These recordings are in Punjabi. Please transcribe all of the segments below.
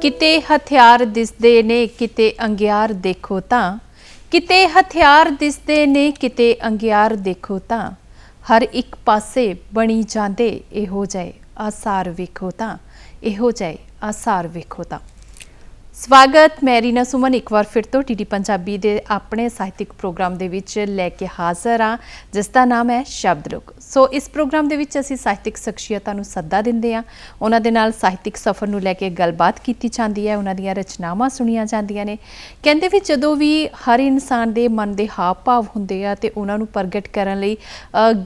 ਕਿਤੇ ਹਥਿਆਰ ਦਿਸਦੇ ਨੇ, ਕਿਤੇ ਅੰਗਿਆਰ ਦੇਖੋ ਤਾਂ। ਕਿਤੇ ਹਥਿਆਰ ਦਿਸਦੇ ਨੇ, ਕਿਤੇ ਅੰਗਿਆਰ ਦੇਖੋ ਤਾਂ। ਹਰ ਇੱਕ ਪਾਸੇ ਬਣੀ ਜਾਂਦੇ, ਇਹੋ ਜਿਹੇ ਆਸਾਰ ਵੇਖੋ ਤਾਂ। ਇਹੋ ਜਿਹੇ ਆਸਾਰ ਵੇਖੋ ਤਾਂ। ਸਵਾਗਤ, ਮੈਂ ਰੀਨਾ ਸੁਮਨ, ਇੱਕ ਵਾਰ ਫਿਰ ਤੋਂ ਟੀਡੀ ਪੰਜਾਬੀ ਦੇ ਆਪਣੇ ਸਾਹਿਤਿਕ ਪ੍ਰੋਗਰਾਮ ਦੇ ਵਿੱਚ ਲੈ ਕੇ ਹਾਜ਼ਰ ਹਾਂ, ਜਿਸ ਦਾ ਨਾਮ ਹੈ ਸ਼ਬਦ ਰੁਕ। ਸੋ ਇਸ ਪ੍ਰੋਗਰਾਮ ਦੇ ਵਿੱਚ ਅਸੀਂ ਸਾਹਿਤਿਕ ਸ਼ਖਸੀਅਤਾਂ ਨੂੰ ਸੱਦਾ ਦਿੰਦੇ ਹਾਂ। ਉਹਨਾਂ ਦੇ ਨਾਲ ਸਾਹਿਤਿਕ ਸਫ਼ਰ ਨੂੰ ਲੈ ਕੇ ਗੱਲਬਾਤ ਕੀਤੀ ਜਾਂਦੀ ਹੈ, ਉਹਨਾਂ ਦੀਆਂ ਰਚਨਾਵਾਂ ਸੁਣੀਆਂ ਜਾਂਦੀਆਂ ਨੇ। ਕਹਿੰਦੇ ਵੀ ਜਦੋਂ ਵੀ ਹਰ ਇਨਸਾਨ ਦੇ ਮਨ ਦੇ ਹਾਵ ਭਾਵ ਹੁੰਦੇ ਆ ਤੇ ਉਹਨਾਂ ਨੂੰ ਪ੍ਰਗਟ ਕਰਨ ਲਈ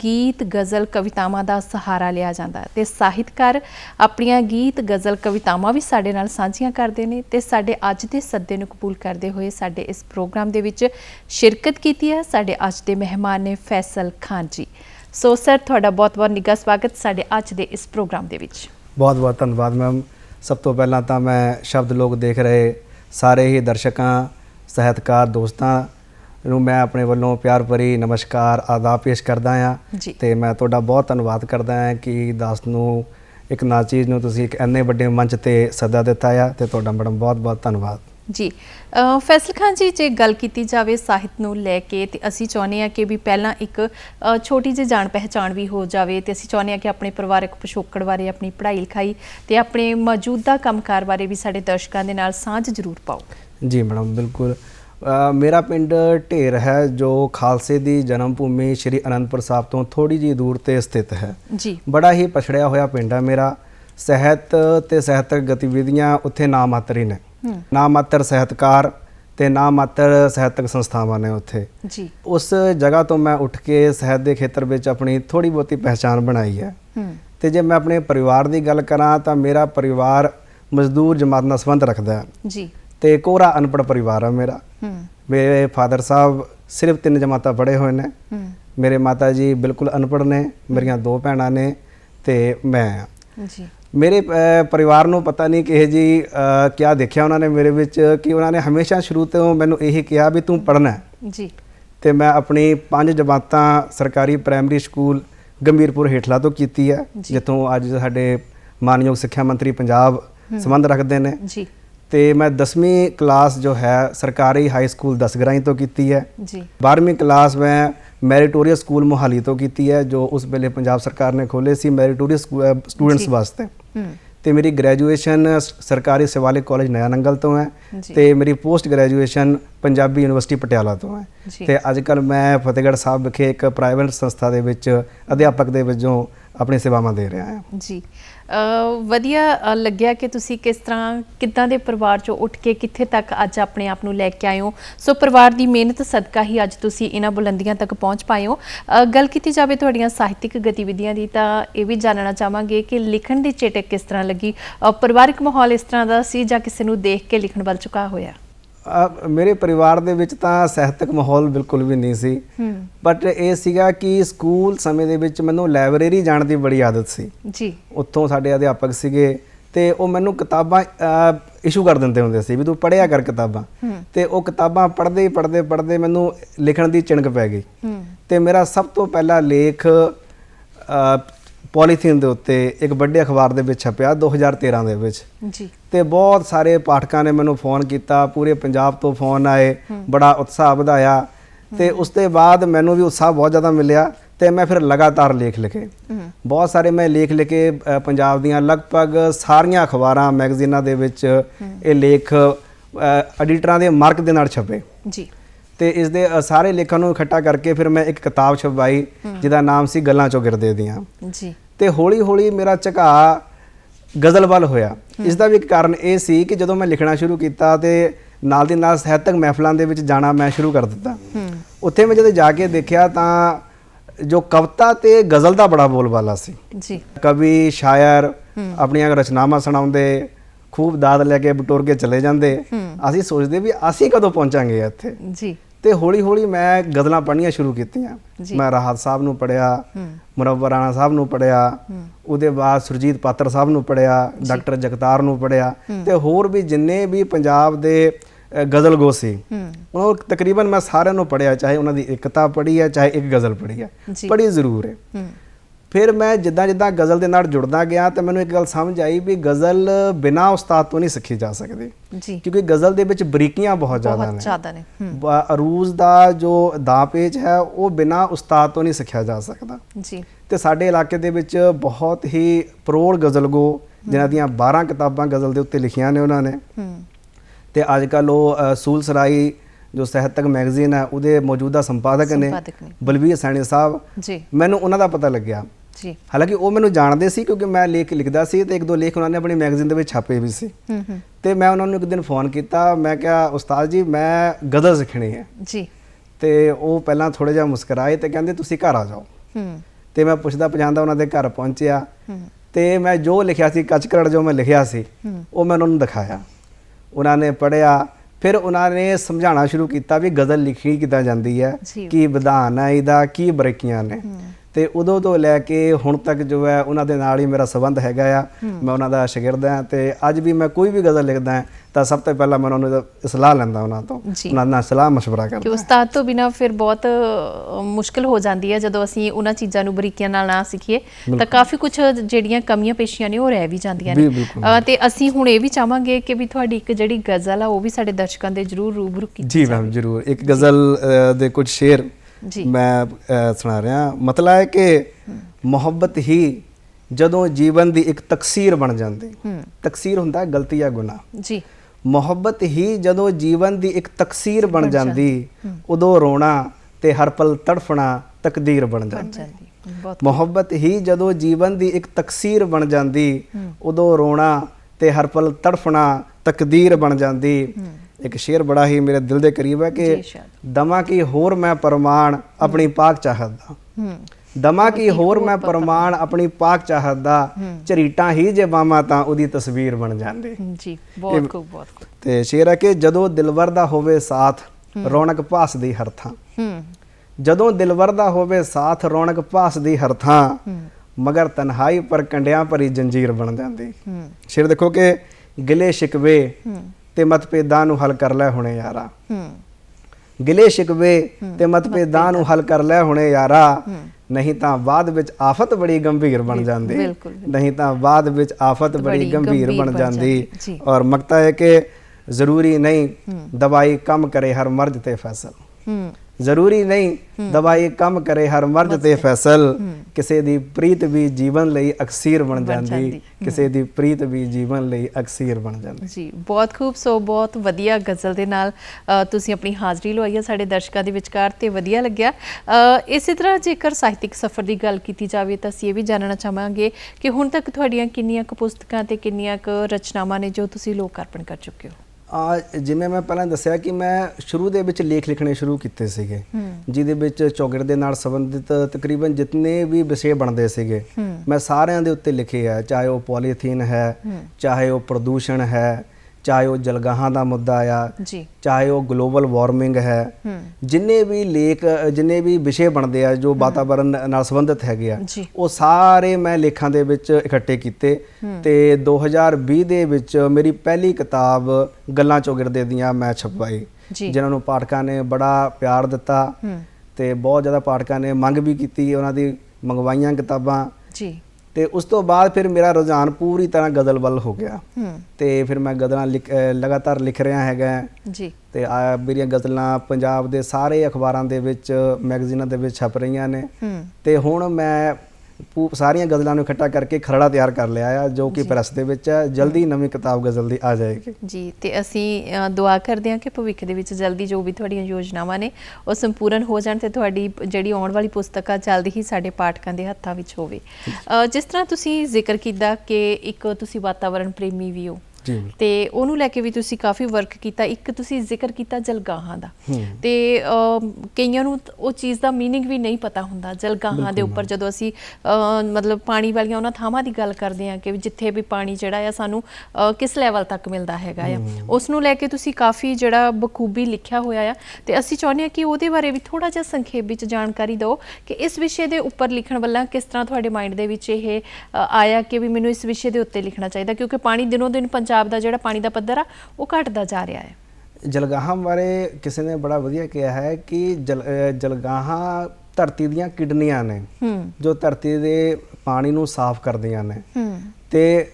ਗੀਤ, ਗਜ਼ਲ, ਕਵਿਤਾਵਾਂ ਦਾ ਸਹਾਰਾ ਲਿਆ ਜਾਂਦਾ ਹੈ। ਤੇ ਸਾਹਿਤਕਾਰ ਆਪਣੀਆਂ ਗੀਤ, ਗਜ਼ਲ, ਕਵਿਤਾਵਾਂ ਵੀ ਸਾਡੇ ਨਾਲ ਸਾਂਝੀਆਂ ਕਰਦੇ ਨੇ ਤੇ ਸਾਡੇ ਅੱਜ ਦੇ ਸੱਦੇ ਨੂੰ ਕਬੂਲ ਕਰਦੇ ਹੋਏ ਸਾਡੇ ਇਸ ਪ੍ਰੋਗਰਾਮ ਦੇ ਵਿੱਚ ਸ਼ਿਰਕਤ ਕੀਤੀ ਹੈ। ਸਾਡੇ ਅੱਜ ਦੇ ਮਹਿਮਾਨ ਨੇ ਫੈਸਲ ਖਾਨ ਜੀ। ਸੋ ਸਰ ਤੁਹਾਡਾ ਬਹੁਤ-ਬਹੁਤ ਨਿੱਘਾ ਸਵਾਗਤ ਸਾਡੇ ਅੱਜ ਦੇ ਇਸ ਪ੍ਰੋਗਰਾਮ ਦੇ ਵਿੱਚ। ਬਹੁਤ ਬਹੁਤ ਧੰਨਵਾਦ ਮੈਮ। ਸਭ ਤੋਂ ਪਹਿਲਾਂ ਤਾਂ ਮੈਂ ਸ਼ਬਦ ਲੋਕ ਦੇਖ ਰਹੇ ਸਾਰੇ ਹੀ ਦਰਸ਼ਕਾਂ ਸਾਹਿਤਕਾਰ ਦੋਸਤਾਂ ਨੂੰ ਮੈਂ ਆਪਣੇ ਵੱਲੋਂ ਪਿਆਰ ਭਰੀ ਨਮਸਕਾਰ ਆਦਾਬ ਪੇਸ਼ ਕਰਦਾ ਹਾਂ। ਤੇ ਮੈਂ ਤੁਹਾਡਾ ਬਹੁਤ ਧੰਨਵਾਦ ਕਰਦਾ ਹਾਂ ਕਿ ਦਾਸ ਨੂੰ ਇੱਕ ਨਾਚੀਜ਼ ਨੂੰ ਤੁਸੀਂ ਇੱਕ ਇੰਨੇ ਵੱਡੇ ਮੰਚ ਤੇ ਸੱਦਾ ਦਿੱਤਾ ਆ ਤੇ ਤੁਹਾਡਾ ਮੈਡਮ ਬਹੁਤ ਬਹੁਤ ਧੰਨਵਾਦ। ਜੀ ਫੈਸਲ ਖਾਨ ਜੀ ਜੇ ਗੱਲ ਕੀਤੀ ਜਾਵੇ ਸਾਹਿਤ ਨੂੰ ਲੈ ਕੇ ਤੇ ਅਸੀਂ ਚਾਹੁੰਦੇ ਹਾਂ ਕਿ ਵੀ ਪਹਿਲਾਂ ਇੱਕ ਛੋਟੀ ਜਿਹੀ ਜਾਣ ਪਹਿਚਾਣ ਵੀ ਹੋ ਜਾਵੇ ਤੇ ਅਸੀਂ ਚਾਹੁੰਦੇ ਹਾਂ ਕਿ ਆਪਣੇ ਪਰਿਵਾਰਕ ਪਿਛੋਕੜ ਬਾਰੇ ਆਪਣੀ ਪੜ੍ਹਾਈ ਲਿਖਾਈ ਤੇ ਆਪਣੇ ਮੌਜੂਦਾ ਕੰਮਕਾਰ ਬਾਰੇ ਵੀ ਸਾਡੇ ਦਰਸ਼ਕਾਂ ਦੇ ਨਾਲ ਸਾਂਝ ਜ਼ਰੂਰ ਪਾਓ। ਜੀ ਮੈਡਮ ਬਿਲਕੁਲ। ਮੇਰਾ ਪਿੰਡ ਢੇਰ ਹੈ ਜੋ ਖਾਲਸੇ ਦੀ ਜਨਮ ਭੂਮੀ ਸ਼੍ਰੀ ਅਨੰਦਪੁਰ ਸਾਹਿਬ ਤੋਂ ਥੋੜੀ ਜਿਹੀ ਦੂਰ ਤੇ ਸਥਿਤ ਹੈ। ਜੀ। ਬੜਾ ਹੀ ਪਛੜਿਆ ਹੋਇਆ ਪਿੰਡ ਹੈ ਮੇਰਾ। ਸਾਹਿਤ ਤੇ ਸਾਹਿਤਕ ਗਤੀਵਿਧੀਆਂ ਉੱਥੇ ਨਾ। ਮਾਤਰ ਹੀ। ਨੇ ਨਾ ਮਾਤਰ ਸਾਹਿਤਕਾਰ ਤੇ ਨਾ ਮਾਤਰ ਸਾਹਿਤਕ ਸੰਸਥਾਵਾਂ ਨੇ ਉੱਥੇ। ਜੀ। ਉਸ ਜਗ੍ਹਾ ਤੋਂ ਮੈਂ ਉੱਠ ਕੇ ਸਾਹਿਤ ਦੇ ਖੇਤਰ ਵਿੱਚ ਆਪਣੀ ਥੋੜੀ ਬਹੁਤੀ ਪਹਿਚਾਣ ਬਣਾਈ ਹੈ। ਤੇ ਜੇ ਮੈਂ ਆਪਣੇ ਪਰਿਵਾਰ ਦੀ ਗੱਲ ਕਰਾਂ ਤਾਂ ਮੇਰਾ ਪਰਿਵਾਰ ਮਜ਼ਦੂਰ ਜਮਾਤ ਨਾਲ ਸੰਬੰਧ ਰੱਖਦਾ ਹੈ। ਜੀ। ਤੇ ਕੋਰਾ ਅਨਪੜ੍ਹ ਪਰਿਵਾਰ ਹੈ ਮੇਰਾ। ਮੇਰੇ ਫਾਦਰ ਸਾਹਿਬ ਸਿਰਫ ਤਿੰਨ ਜਮਾਤਾਂ ਪੜ੍ਹੇ ਹੋਏ ਨੇ ਹੂੰ ਮੇਰੇ ਮਾਤਾ ਜੀ ਬਿਲਕੁਲ ਅਨਪੜ੍ਹ ਨੇ ਮੇਰੀਆਂ ਦੋ ਭੈਣਾਂ ਨੇ ਤੇ ਮੈਂ। ਜੀ ਮੇਰੇ ਪਰਿਵਾਰ ਨੂੰ ਪਤਾ ਨਹੀਂ ਕਿ ਜੀ ਕਿਆ ਦੇਖਿਆ ਉਹਨਾਂ ਨੇ ਮੇਰੇ ਵਿੱਚ ਕਿ ਉਹਨਾਂ ਨੇ ਹਮੇਸ਼ਾ ਸ਼ੁਰੂ ਤੋਂ ਮੈਨੂੰ ਇਹੀ ਕਿਹਾ ਵੀ ਤੂੰ ਪੜ੍ਹਨਾ। ਜੀ ਤੇ ਮੈਂ ਆਪਣੀ ਪੰਜ ਜਮਾਤਾਂ ਸਰਕਾਰੀ ਪ੍ਰਾਇਮਰੀ ਸਕੂਲ ਗੰਭੀਰਪੁਰ ਹੇਠਲਾ ਤੋਂ ਕੀਤੀ ਹੈ। ਜਿੱਥੋਂ ਅੱਜ ਸਾਡੇ ਮਾਨਯੋਗ ਸਿੱਖਿਆ ਮੰਤਰੀ ਪੰਜਾਬ ਸੰਬੰਧ ਰੱਖਦੇ ਨੇ ਜੀ ਤੇ ਮੈਂ 10ਵੀਂ ਕਲਾਸ ਜੋ ਹੈ ਸਰਕਾਰੀ ਹਾਈ ਸਕੂਲ ਦਸਗਰਾਈ ਤੋਂ ਕੀਤੀ ਹੈ। ਜੀ। 12ਵੀਂ ਕਲਾਸ ਮੈਂ ਮੈਰੀਟੋਰੀਅਸ ਸਕੂਲ ਮੋਹਾਲੀ ਤੋਂ ਕੀਤੀ ਹੈ ਜੋ ਉਸ ਵੇਲੇ ਪੰਜਾਬ ਸਰਕਾਰ ਨੇ ਖੋਲੇ ਸੀ ਮੈਰੀਟੋਰੀਅਸ ਸਟੂਡੈਂਟਸ। ਵਾਸਤੇ। ਤੇ ਮੇਰੀ ਗ੍ਰੈਜੂਏਸ਼ਨ ਸਰਕਾਰੀ ਸਿਵਾਲਿਕ ਕਾਲਜ ਨਇਆ ਨੰਗਲ ਤੋਂ ਹੈ। ਤੇ ਮੇਰੀ post graduation Punjabi university Patiala ਤੋਂ ਹੈ। ਤੇ ਅੱਜ ਕੱਲ ਮੈਂ ਫਤਿਹਗੜ੍ਹ ਸਾਹਿਬ ਵਿਖੇ ਇੱਕ ਪ੍ਰਾਈਵੇਟ ਸੰਸਥਾ ਦੇ ਵਿੱਚ ਅਧਿਆਪਕ ਦੇ ਵਜੋਂ ਆਪਣੀ ਸੇਵਾਵਾਂ ਦੇ ਰਿਹਾ ਹਾਂ। ਜੀ। ਵਧੀਆ ਲੱਗਿਆ ਕਿ ਤੁਸੀਂ ਕਿਸ ਤਰ੍ਹਾਂ ਕਿੱਦਾਂ ਦੇ ਪਰਿਵਾਰ ਚੋਂ ਉੱਠ ਕੇ ਕਿੱਥੇ ਤੱਕ ਅੱਜ ਆਪਣੇ ਆਪ ਨੂੰ ਲੈ ਕੇ ਆਏ ਹੋ? ਸੋ ਪਰਿਵਾਰ ਦੀ ਮਿਹਨਤ ਸਦਕਾ ਹੀ ਅੱਜ ਤੁਸੀਂ ਇਹਨਾਂ ਬੁਲੰਦੀਆਂ ਤੱਕ ਪਹੁੰਚ ਪਾਏ ਹੋ। ਗੱਲ ਕੀਤੀ ਜਾਵੇ ਤੁਹਾਡੀਆਂ ਸਾਹਿਤਿਕ ਗਤੀਵਿਧੀਆਂ ਦੀ ਤਾਂ ਇਹ ਵੀ ਜਾਣਨਾ ਚਾਹਾਂਗੇ ਕਿ ਲਿਖਣ ਦੀ ਚੇਟਕ ਕਿਸ ਤਰ੍ਹਾਂ ਲੱਗੀ? ਅ, ਪਰਿਵਾਰਕ ਮਾਹੌਲ ਇਸ ਤਰ੍ਹਾਂ ਦਾ ਸੀ ਜਾਂ ਕਿਸੇ ਨੂੰ ਦੇਖ ਕੇ ਲਿਖਣ ਵੱਲ ਝੁਕਾ ਹੋਇਆ? ਮੇਰੇ ਪਰਿਵਾਰ ਦੇ ਵਿੱਚ ਤਾਂ ਸਾਹਿਤਕ ਮਾਹੌਲ ਬਿਲਕੁਲ ਵੀ ਨਹੀਂ ਸੀ। ਬਟ ਇਹ ਸੀਗਾ ਕਿ ਸਕੂਲ ਸਮੇਂ ਦੇ ਵਿੱਚ ਮੈਨੂੰ ਲਾਇਬ੍ਰੇਰੀ ਜਾਣ ਦੀ ਬੜੀ ਆਦਤ ਸੀ। ਜੀ। ਉੱਥੋਂ ਸਾਡੇ ਅਧਿਆਪਕ ਸੀਗੇ ਤੇ ਉਹ ਮੈਨੂੰ ਕਿਤਾਬਾਂ ਇਸ਼ੂ ਕਰ ਦਿੰਦੇ ਹੁੰਦੇ ਸੀ ਵੀ ਤੂੰ ਪੜ੍ਹਿਆ ਕਰ ਕਿਤਾਬਾਂ। ਤੇ ਉਹ ਕਿਤਾਬਾਂ ਪੜ੍ਹਦੇ ਹੀ ਪੜ੍ਹਦੇ ਪੜ੍ਹਦੇ ਮੈਨੂੰ ਲਿਖਣ ਦੀ ਚਿਣਕ ਪੈ ਗਈ। ਤੇ ਮੇਰਾ ਸਭ ਤੋਂ ਪਹਿਲਾ ਲੇਖ ਪੋਲੀਥੀਨ ਦੇ ਉੱਤੇ ਇੱਕ ਵੱਡੇ ਅਖਬਾਰ ਦੇ ਵਿੱਚ ਛਪਿਆ 2013 ਦੇ ਵਿੱਚ। ਜੀ। ਤੇ ਬਹੁਤ ਸਾਰੇ ਪਾਠਕਾਂ ਨੇ ਮੈਨੂੰ ਫੋਨ ਕੀਤਾ ਪੂਰੇ ਪੰਜਾਬ ਤੋਂ ਫੋਨ ਆਏ ਬੜਾ ਉਤਸ਼ਾਹ ਵਧਾਇਆ। ਤੇ ਉਸ ਤੋਂ ਬਾਅਦ ਮੈਨੂੰ ਵੀ ਉਤਸ਼ਾਹ ਬਹੁਤ ਜ਼ਿਆਦਾ ਮਿਲਿਆ ਤੇ ਮੈਂ ਫਿਰ ਲਗਾਤਾਰ ਲੇਖ ਲਿਖੇ। ਬਹੁਤ ਸਾਰੇ ਮੈਂ ਲੇਖ ਲਿਖੇ ਪੰਜਾਬ ਦੀਆਂ ਲਗਭਗ ਸਾਰੀਆਂ ਅਖਬਾਰਾਂ ਮੈਗਜ਼ੀਨਾਂ ਦੇ ਵਿੱਚ ਇਹ ਲੇਖ ਐਡੀਟਰਾਂ ਦੇ ਮਾਰਕ ਦੇ ਨਾਲ ਛਪੇ। ਜੀ। ਤੇ ਇਸ ਦੇ ਸਾਰੇ ਲੇਖਾਂ ਨੂੰ ਇਕੱਠਾ ਕਰਕੇ ਫਿਰ ਮੈਂ ਇੱਕ ਕਿਤਾਬ ਛਪਵਾਈ ਜਿਹਦਾ ਨਾਮ ਸੀ ਗੱਲਾਂ ਚੋਂ ਗਿਰਦੇ ਦੀਆਂ। ਜੀ। ਤੇ ਹੌਲੀ ਹੌਲੀ ਮੇਰਾ ਝੁਕਾ ਗਜ਼ਲ ਵੱਲ ਹੋਇਆ। ਇਸ ਦਾ ਵੀ ਇੱਕ ਕਾਰਨ ਇਹ ਸੀ ਕਿ ਜਦੋਂ ਮੈਂ ਲਿਖਣਾ ਸ਼ੁਰੂ ਕੀਤਾ ਤੇ ਨਾਲ ਦੀ ਨਾਲ ਸਾਹਿਤਕ ਮਹਿਫਲਾਂ ਦੇ ਵਿੱਚ ਜਾਣਾ ਮੈਂ ਸ਼ੁਰੂ ਕਰ ਦਿੱਤਾ। ਉੱਥੇ ਮੈਂ ਜਦੋਂ ਜਾ ਕੇ ਦੇਖਿਆ ਤਾਂ ਜੋ ਕਵਿਤਾ ਤੇ ਗਜ਼ਲ ਦਾ ਬੜਾ ਬੋਲਬਾਲਾ ਸੀ। ਜੀ। ਕਵੀ ਸ਼ਾਇਰ ਆਪਣੀਆਂ ਰਚਨਾਵਾਂ ਸੁਣਾਉਂਦੇ ਖੂਬ ਦਾਦ ਲੈ ਕੇ ਬਟੋਰ ਕੇ ਚਲੇ ਜਾਂਦੇ। ਅਸੀਂ ਸੋਚਦੇ ਵੀ ਅਸੀਂ ਕਦੋਂ ਪਹੁੰਚਾਂਗੇ ਇੱਥੇ? ਜੀ। ਤੇ ਹੌਲੀ ਹੌਲੀ ਮੈਂ ਗਜ਼ਲਾਂ ਪੜ੍ਹਨੀਆਂ ਸ਼ੁਰੂ ਕੀਤੀਆਂ। ਮੈਂ ਰਾਹਤ ਸਾਹਿਬ ਨੂੰ ਪੜਿਆ ਰਾਣਾ ਸਾਹਿਬ ਨੂੰ ਪੜਿਆ ਉਹਦੇ ਬਾਅਦ ਸੁਰਜੀਤ ਪਾਤਰ ਸਾਹਿਬ ਨੂੰ ਪੜਿਆ ਡਾਕਟਰ ਜਗਤਾਰ ਨੂੰ ਪੜਿਆ ਤੇ ਹੋਰ ਵੀ ਜਿੰਨੇ ਵੀ ਪੰਜਾਬ ਦੇ ਗਜ਼ਲ ਗੋ ਸੀ ਉਹ ਤਕਰੀਬਨ ਮੈਂ ਸਾਰਿਆਂ ਨੂੰ ਪੜਿਆ ਚਾਹੇ ਉਹਨਾਂ ਦੀ ਇੱਕ ਕਿਤਾਬ ਪੜ੍ਹੀ ਹੈ ਚਾਹੇ ਇੱਕ ਗਜ਼ਲ ਪੜ੍ਹੀ ਹੈ। ਪੜ੍ਹੀ ਜ਼ਰੂਰ ਹੂੰ। ਫਿਰ ਮੈਂ ਜਿੱਦਾਂ ਜਿੱਦਾਂ ਗਜ਼ਲ ਦੇ ਨਾਲ ਜੁੜਦਾ ਗਿਆ ਤੇ ਮੈਨੂੰ ਇੱਕ ਗੱਲ ਸਮਝ ਆਈ ਵੀ ਗਜ਼ਲ ਬਿਨਾਂ ਉਸਤਾਦ ਤੋਂ ਨਹੀਂ ਸਿੱਖੀ ਜਾ ਸਕਦੀ। ਜੀ। ਕਿਉਂਕਿ ਗਜ਼ਲ ਦੇ ਵਿੱਚ ਬਰੀਕੀਆਂ ਬਹੁਤ ਜ਼ਿਆਦਾ ਬਹੁਤ ਨੇ। ਜ਼ਿਆਦਾ ਨੇ ਅਰੂਜ਼ ਦਾ ਜੋ ਦਾ ਪੇਚ ਹੈ ਉਹ ਬਿਨਾਂ ਉਸਤਾਦ ਤੋਂ ਨਹੀਂ ਸਿੱਖਿਆ ਜਾ ਸਕਦਾ। ਜੀ। ਤੇ ਸਾਡੇ ਇਲਾਕੇ ਦੇ ਵਿੱਚ ਬਹੁਤ ਹੀ ਪ੍ਰੋੜ ਗਜ਼ਲਗੋ ਜਿਨ੍ਹਾਂ ਦੀਆਂ 12 ਕਿਤਾਬਾਂ ਗਜ਼ਲ ਦੇ ਉੱਤੇ ਲਿਖੀਆਂ ਨੇ ਉਹਨਾਂ ਨੇ। ਤੇ ਅੱਜ ਕੱਲ ਉਹ ਸੂਲ ਸਰਾਈ ਜੋ ਸਾਹਿਤਕ ਮੈਗਜ਼ੀਨ ਹੈ ਉਹਦੇ ਮੌਜੂਦਾ ਸੰਪਾਦਕ ਨੇ। ਸੰਪਾਦਕ ਨੇ। ਬਲਵੀਰ ਸੈਣੀ ਸਾਹਿਬ। ਜੀ। ਮੈਨੂੰ ਉਹਨਾਂ ਦਾ ਪਤਾ ਲੱਗਿਆ। ਜੀ। ਹਾਲਾਂਕਿ ਉਹ ਮੈਨੂੰ ਜਾਣਦੇ ਸੀ ਕਿਉਂਕਿ ਮੈਂ ਲੇਖ ਲਿਖਦਾ ਸੀ ਤੇ ਇੱਕ ਦੋ ਲੇਖ ਉਹਨਾਂ ਨੇ ਆਪਣੀ ਮੈਗਜ਼ੀਨ ਦੇ ਵਿੱਚ ਛਾਪੇ ਵੀ ਸੀ। ਹੂੰ ਹੂੰ। ਤੇ ਮੈਂ ਉਹਨਾਂ ਨੂੰ ਇੱਕ ਦਿਨ ਫੋਨ ਕੀਤਾ ਮੈਂ ਕਿਹਾ ਉਸਤਾਦ ਜੀ ਮੈਂ ਗਜ਼ਲ ਸਿੱਖਣੀ ਹੈ। ਜੀ। ਤੇ ਉਹ ਪਹਿਲਾਂ ਥੋੜਾ ਜਿਹਾ ਮੁਸਕਰਾਏ ਤੇ ਕਹਿੰਦੇ ਤੁਸੀਂ ਘਰ ਆ ਜਾਓ। ਹੂੰ। ਤੇ ਮੈਂ ਪੁੱਛਦਾ ਪਛਾਣਦਾ ਉਹਨਾਂ ਦੇ ਘਰ ਪਹੁੰਚਿਆ? ਹੂੰ। ਤੇ ਮੈਂ ਜੋ ਲਿਖਿਆ ਸੀ ਕੱਚ ਕਰੜ ਜੋ ਮੈਂ ਲਿਖਿਆ ਸੀ ਉਹ ਮੈਂ ਉਹਨਾਂ ਨੂੰ ਦਿਖਾਇਆ। ਉਹਨਾਂ ਨੇ ਪੜਿਆ ਫਿਰ ਉਹਨਾਂ ਨੇ ਸਮਝਾਉਣਾ ਸ਼ੁਰੂ ਕੀਤਾ ਵੀ ਗਜ਼ਲ ਲਿਖੀ ਕਿੱਦਾਂ ਜਾਂਦੀ ਹੈ। ਕੀ ਵਿਧਾਨ ਹੈ ਇਹਦਾ ਕੀ ਬਰੀਕੀਆਂ ਨੇ। ਤੇ ਉਦੋਂ ਤੋਂ ਲੈ ਕੇ ਹੁਣ ਤੱਕ ਜੋ ਹੈ ਉਹਨਾਂ ਦੇ ਨਾਲ ਹੀ ਮੇਰਾ ਸੰਬੰਧ ਹੈਗਾ ਆ ਮੈਂ ਉਹਨਾਂ ਦਾ ਸ਼ਾਗਿਰਦ ਹਾਂ ਤੇ ਅੱਜ ਵੀ ਮੈਂ ਕੋਈ ਵੀ ਗਜ਼ਲ ਲਿਖਦਾ ਹਾਂ ਤਾਂ ਸਭ ਤੋਂ ਪਹਿਲਾਂ ਮੈਂ ਉਹਨਾਂ ਨੂੰ ਸਲਾਹ ਲੈਂਦਾ ਉਹਨਾਂ ਤੋਂ ਜੀ। ਉਹਨਾਂ ਨਾਲ ਸਲਾਹ مشورہ ਕਿ ਕਰਦਾ ਉਸਤਾਦ ਤੋਂ ਬਿਨਾ ਫਿਰ ਬਹੁਤ ਅ, ਮੁਸ਼ਕਲ ਹੋ ਜਾਂਦੀ ਹੈ ਜਦੋਂ ਅਸੀਂ ਉਹਨਾਂ ਚੀਜ਼ਾਂ ਨੂੰ ਬਰੀਕੀਆਂ ਨਾਲ ਨਾ ਸਿੱਖੀਏ ਤਾਂ ਕਾਫੀ ਕੁਝ ਜਿਹੜੀਆਂ ਕਮੀਆਂ ਪੇਸ਼ੀਆਂ ਨੇ ਉਹ ਰਹਿ ਵੀ ਜਾਂਦੀਆਂ ਨੇ ਵੀ ਬਿਲਕੁਲ। ਅ, ਤੇ ਅਸੀਂ ਹੁਣ ਇਹ ਵੀ ਚਾਹਾਂਗੇ ਕਿ ਵੀ ਤੁਹਾਡੀ ਇੱਕ ਜਿਹੜੀ ਗਜ਼ਲ ਆ ਉਹ ਵੀ ਸਾਡੇ ਦਰਸ਼ਕਾਂ ਦੇ ਜਰੂਰ ਰੂਬਰੂ ਕੀਤੀ ਜੀ ਮੈਮ ਜਰੂਰ ਇੱਕ ਗਜ਼ਲ ਅ, ਦੇ ਕੁਝ ਸ਼ੇਰ ਜੀ ਮੈਂ ਸੁਣਾ ਰਿਹਾ। ਮਤਲਬ ਹੈ ਕਿ ਮੁਹੱਬਤ ਹੀ ਜਦੋਂ ਜੀਵਨ ਦੀ ਇੱਕ ਤਕਸੀਰ ਬਣ ਜਾਂਦੀ। ਹੂੰ। ਤਕਸੀਰ ਹੁੰਦਾ ਹੈ ਗਲਤੀ ਜਾਂ ਗੁਨਾਹ। ਜੀ। ਮੁਹੱਬਤ ਹੀ ਜਦੋਂ ਜੀਵਨ ਦੀ ਇੱਕ ਤਕਸੀਰ ਬਣ ਜਾਂਦੀ ਉਦੋਂ ਰੋਣਾ ਤੇ ਹਰ ਪਲ ਤੜਫਣਾ ਤਕਦੀਰ ਬਣ ਜਾਂਦੀ। ਮੁਹੱਬਤ ਹੀ ਜਦੋਂ ਜੀਵਨ ਦੀ ਇੱਕ ਤਕਸੀਰ ਬਣ ਜਾਂਦੀ ਉਦੋਂ ਰੋਣਾ ਤੇ ਹਰ ਪਲ ਤੜਫਣਾ ਤਕਦੀਰ ਬਣ ਜਾਂਦੀ। ਇੱਕ ਸ਼ੇਰ ਬੜਾ ਹੀ ਮੇਰੇ ਦਿਲ ਦੇ ਕਰੀਬ ਹੈ ਕਿ ਦਮਾ ਕੀ ਹੋਰ ਮੈਂ ਪਰਮਾਨ ਆਪਣੀ ਪਾਕ ਚਾਹਤ ਦਾ ਹੂੰ। ਦਮਾ ਕੀ ਹੋਰ ਮੈਂ ਪਰਮਾਨ ਆਪਣੀ ਪਾਕ ਚਾਹਤ ਦਾ ਝਰੀਟਾਂ ਹੀ ਜੇ ਬਾਵਾਂ ਤਾਂ ਉਹਦੀ ਤਸਵੀਰ ਬਣ ਜਾਂਦੀ। ਜੀ ਬਹੁਤ ਖੂਬ ਬਹੁਤ ਖੂਬ। ਤੇ ਸ਼ੇਰ ਹੈ ਕਿ ਜਦੋਂ ਦਿਲਵਰ ਦਾ ਹੋਵੇ ਸਾਥ ਰੌਣਕ ਭਾਸਦੀ ਹਰ ਥਾਂ ਜਦੋਂ ਦਿਲਵਰ ਦਾ ਹੋਵੇ ਸਾਥ ਰੌਣਕ ਭਾਸਦੀ ਹਰ ਥਾਂ ਮਗਰ ਤਨਹਾਈ ਪਰ ਕੰਡਿਆਂ ਭਰੀ ਜੰਜੀਰ ਬਣ ਜਾਂਦੀ। ਸ਼ੇਰ ਦੇਖੋ ਕਿ ਗਿਲੇ ਸ਼ਿਕਵੇ ਤੇ ਮਤਭੇਦਾਂ ਨੂੰ ਹੱਲ ਕਰ ਲੈ ਹੁਣੇ ਯਾਰਾ। ਗਿਲੇ ਸ਼ਿਕਵੇ ਤੇ ਮਤਭੇਦਾਂ ਨੂੰ ਹੱਲ ਕਰ ਲੈ ਹੁਣੇ ਯਾਰਾ। ਨਹੀਂ ਤਾਂ ਬਾਅਦ ਵਿੱਚ ਆਫਤ ਬੜੀ ਗੰਭੀਰ ਬਣ ਜਾਂਦੀ। ਨਹੀਂ ਤਾਂ ਬਾਅਦ ਵਿੱਚ ਆਫਤ ਬੜੀ ਗੰਭੀਰ ਬਣ ਜਾਂਦੀ। ਔਰ ਮਕਤਾ ਹੈ ਕਿ ਜ਼ਰੂਰੀ ਨਹੀਂ ਦਵਾਈ ਕੰਮ ਕਰੇ ਹਰ ਮਰਜ਼ ਤੇ ਫੈਸਲ। ਹੂੰ। ਜ਼ਰੂਰੀ ਨਹੀਂ ਦਵਾਈ ਕੰਮ ਕਰੇ ਹਰ ਮਰਜ਼ ਤੇ ਫੈਸਲ। ਕਿਸੇ ਦੀ ਪ੍ਰੀਤ ਵੀ ਜੀਵਨ ਲਈ ਅਕਸੀਰ ਬਣ ਜਾਂਦੀ। ਕਿਸੇ ਦੀ ਪ੍ਰੀਤ ਵੀ ਜੀਵਨ ਲਈ ਅਕਸੀਰ ਬਣ ਜਾਂਦੀ। ਜੀ ਬਹੁਤ ਖੂਬ ਸੋ ਬਹੁਤ ਵਧੀਆ ਗਜ਼ਲ ਦੇ ਨਾਲ ਤੁਸੀਂ ਆਪਣੀ ਹਾਜ਼ਰੀ ਲਵਾਈ ਹੈ ਸਾਡੇ ਦਰਸ਼ਕਾਂ ਦੇ ਵਿਚਕਾਰ ਤੇ ਵਧੀਆ ਲੱਗਿਆ। ਇਸੇ ਤਰ੍ਹਾਂ ਜੇਕਰ ਸਾਹਿਤਿਕ ਸਫ਼ਰ ਦੀ ਗੱਲ ਕੀਤੀ ਜਾਵੇ ਤਾਂ ਅਸੀਂ ਇਹ ਵੀ ਜਾਣਨਾ ਚਾਹਾਂਗੇ ਕਿ ਹੁਣ ਤੱਕ ਤੁਹਾਡੀਆਂ ਕਿੰਨੀਆਂ ਕੁ ਪੁਸਤਕਾਂ ਤੇ ਕਿੰਨੀਆਂ ਕੁ ਰਚਨਾਵਾਂ ਨੇ ਜੋ ਤੁਸੀਂ ਲੋਕ ਅਰਪਣ ਕਰ ਚੁੱਕੇ ਹੋ? ਆ ਜਿਵੇਂ ਮੈਂ ਪਹਿਲਾਂ ਦੱਸਿਆ ਕਿ ਮੈਂ ਸ਼ੁਰੂ ਦੇ ਵਿੱਚ ਲੇਖ ਲਿਖਣੇ ਸ਼ੁਰੂ ਕੀਤੇ ਸੀਗੇ। ਜਿਹਦੇ ਵਿੱਚ ਚੌਗਿਰ ਦੇ ਨਾਲ ਸੰਬੰਧਿਤ ਤਕਰੀਬਨ ਜਿੰਨੇ ਵੀ ਵਿਸ਼ੇ ਬਣਦੇ ਸੀਗੇ ਮੈਂ ਸਾਰਿਆਂ ਦੇ ਉੱਤੇ ਲਿਖੇ ਆ ਚਾਹੇ ਉਹ ਪੋਲੀਥੀਨ ਹੈ। ਚਾਹੇ ਉਹ ਪ੍ਰਦੂਸ਼ਣ ਹੈ ਚਾਹੇ ਉਹ ਜਲਗਾਹਾਂ ਦਾ ਮੁੱਦਾ ਆ ਜੀ। ਚਾਹੇ ਉਹ ਗਲੋਬਲ ਵਾਰਮਿੰਗ ਹੈ ਜਿੰਨੇ ਵੀ ਲੇਖ ਜਿੰਨੇ ਵੀ ਵਿਸ਼ੇ ਬਣਦੇ ਆ ਜੋ ਵਾਤਾਵਰਣ ਨਾਲ ਸੰਬੰਧਿਤ ਹੈਗੇ ਆ ਉਹ ਸਾਰੇ ਮੈਂ ਲੇਖਾਂ ਦੇ ਵਿੱਚ ਇਕੱਠੇ ਕੀਤੇ। ਤੇ 2020 ਦੇ ਵਿੱਚ ਮੇਰੀ ਪਹਿਲੀ ਕਿਤਾਬ ਗੱਲਾਂ ਚੌਗਿਰਦੇ ਦੀਆਂ ਮੈਂ ਛਪਵਾਈ ਜਿਨ੍ਹਾਂ ਨੂੰ ਪਾਠਕਾਂ ਨੇ ਬੜਾ ਪਿਆਰ ਦਿੱਤਾ। ਤੇ ਬਹੁਤ ਜ਼ਿਆਦਾ ਪਾਠਕਾਂ ਨੇ ਮੰਗ ਵੀ ਕੀਤੀ ਉਹਨਾਂ ਦੀ ਮੰਗਵਾਈਆਂ ਕਿਤਾਬਾਂ। ਜੀ। ਤੇ ਉਸ ਤੋਂ ਬਾਅਦ ਫਿਰ ਮੇਰਾ ਰੁਝਾਨ ਪੂਰੀ ਤਰ੍ਹਾਂ ਗਜ਼ਲ ਵੱਲ ਹੋ ਗਿਆ। ਤੇ ਫਿਰ ਮੈਂ ਗਜ਼ਲਾਂ ਲਗਾਤਾਰ ਲਿਖ ਰਿਹਾ ਹੈਗਾ। ਜੀ। ਤੇ ਆ ਮੇਰੀਆਂ ਗਜ਼ਲਾਂ ਪੰਜਾਬ ਦੇ ਸਾਰੇ ਅਖਬਾਰਾਂ ਦੇ ਵਿੱਚ ਮੈਗਜ਼ੀਨਾਂ ਦੇ ਵਿੱਚ ਛਪ ਰਹੀਆਂ ਨੇ। ਤੇ ਹੁਣ ਮੈਂ ਸਾਰੀਆਂ ਗਜ਼ਲਾਂ ਨੂੰ ਇਕੱਠਾ ਕਰਕੇ ਖਰੜਾ ਤਿਆਰ ਕਰ ਲਿਆ ਆ ਜੋ ਕਿ ਪ੍ਰੈਸ ਦੇ ਵਿੱਚ ਹੈ ਜਲਦੀ ਨਵੀਂ ਕਿਤਾਬ ਗਜ਼ਲ ਦੀ ਆ ਜਾਏਗੀ ਜੀ ਤੇ ਅਸੀਂ ਦੁਆ ਕਰਦੇ ਹਾਂ ਕਿ ਭਵਿੱਖ ਦੇ ਵਿੱਚ ਜਲਦੀ ਜੋ ਵੀ ਤੁਹਾਡੀਆਂ ਯੋਜਨਾਵਾਂ ਨੇ ਉਹ ਸੰਪੂਰਨ ਹੋ ਜਾਣ ਤੇ ਤੁਹਾਡੀ ਜਿਹੜੀ ਆਉਣ ਵਾਲੀ ਪੁਸਤਕ ਆ ਜਲਦੀ ਹੀ ਸਾਡੇ ਪਾਠਕਾਂ ਦੇ ਹੱਥਾਂ ਵਿੱਚ ਹੋਵੇ। ਜਿਸ ਤਰ੍ਹਾਂ ਤੁਸੀਂ ਜ਼ਿਕਰ ਕੀਤਾ ਕਿ ਇੱਕ ਤੁਸੀਂ ਵਾਤਾਵਰਣ ਪ੍ਰੇਮੀ ਵੀ ਹੋ ਤੇ ਉਹਨੂੰ ਲੈ ਕੇ ਵੀ ਤੁਸੀਂ ਕਾਫੀ ਵਰਕ ਕੀਤਾ ਇੱਕ ਤੁਸੀਂ ਜ਼ਿਕਰ ਕੀਤਾ ਜਲਗਾਹਾਂ ਦਾ ਹੂੰ। ਤੇ ਅਮ, ਕਈਆਂ ਨੂੰ ਤ- ਉਹ ਚੀਜ਼ ਦਾ मीनिंग ਵੀ ਨਹੀਂ ਪਤਾ ਹੁੰਦਾ ਜਲਗਾਹਾਂ ਦੇ ਉੱਪਰ ਜਦੋਂ ਅਸੀਂ ਅਮ, ਮਤਲਬ ਪਾਣੀ ਵਾਲੀਆਂ ਉਹਨਾਂ ਥਾਵਾਂ ਦੀ ਗੱਲ ਕਰਦੇ ਹਾਂ ਕਿ ਵੀ ਜਿੱਥੇ ਵੀ ਪਾਣੀ ਜਿਹੜਾ ਆ ਸਾਨੂੰ ਅ, ਕਿਸ ਲੈਵਲ ਤੱਕ ਮਿਲਦਾ ਹੈਗਾ ਆ ਉਸ ਨੂੰ ਲੈ ਕੇ ਤੁਸੀਂ ਕਾਫੀ ਜਿਹੜਾ ਬਖੂਬੀ ਲਿਖਿਆ ਹੋਇਆ ਆ ਤੇ ਅਸੀਂ ਚਾਹੁੰਦੇ ਹਾਂ ਕਿ ਉਹਦੇ ਬਾਰੇ ਵੀ ਥੋੜਾ ਜਿਹਾ ਸੰਖੇਪ ਵਿੱਚ ਜਾਣਕਾਰੀ ਦਿਓ ਕਿ ਇਸ ਵਿਸ਼ੇ ਦੇ ਉੱਪਰ ਲਿਖਣ ਵੱਲਾਂ ਕਿਸ ਤਰ੍ਹਾਂ ਤੁਹਾਡੇ ਮਾਈਂਡ ਦੇ ਵਿੱਚ ਇਹ ਅ, ਆਇਆ ਕਿ ਵੀ ਮੈਨੂੰ ਇਸ ਵਿਸ਼ੇ ਦੇ ਉੱਤੇ ਲਿਖਣਾ ਚਾਹੀਦਾ ਕਿਉਂਕਿ ਪਾਣੀ ਦਿਨੋਂ ਦਿਨ ਪੰਜਾਬ ਦਾ ਜਿਹੜਾ ਪਾਣੀ ਦਾ ਪੱਧਰ ਆ ਉਹ ਘਟਦਾ ਜਾ ਰਿਹਾ ਹੈ। ਜਲਗਾਹਾਂ ਬਾਰੇ ਕਿਸੇ ਨੇ ਬੜਾ ਵਧੀਆ ਕਿਹਾ ਹੈ ਕਿ ਜਲਗਾਹਾਂ ਧਰਤੀ ਦੀਆਂ ਕਿਡਨੀਆਂ ਨੇ ਜੋ ਧਰਤੀ ਦੇ ਪਾਣੀ ਨੂੰ ਸਾਫ਼ ਕਰਦੀਆਂ ਨੇ। ਤੇ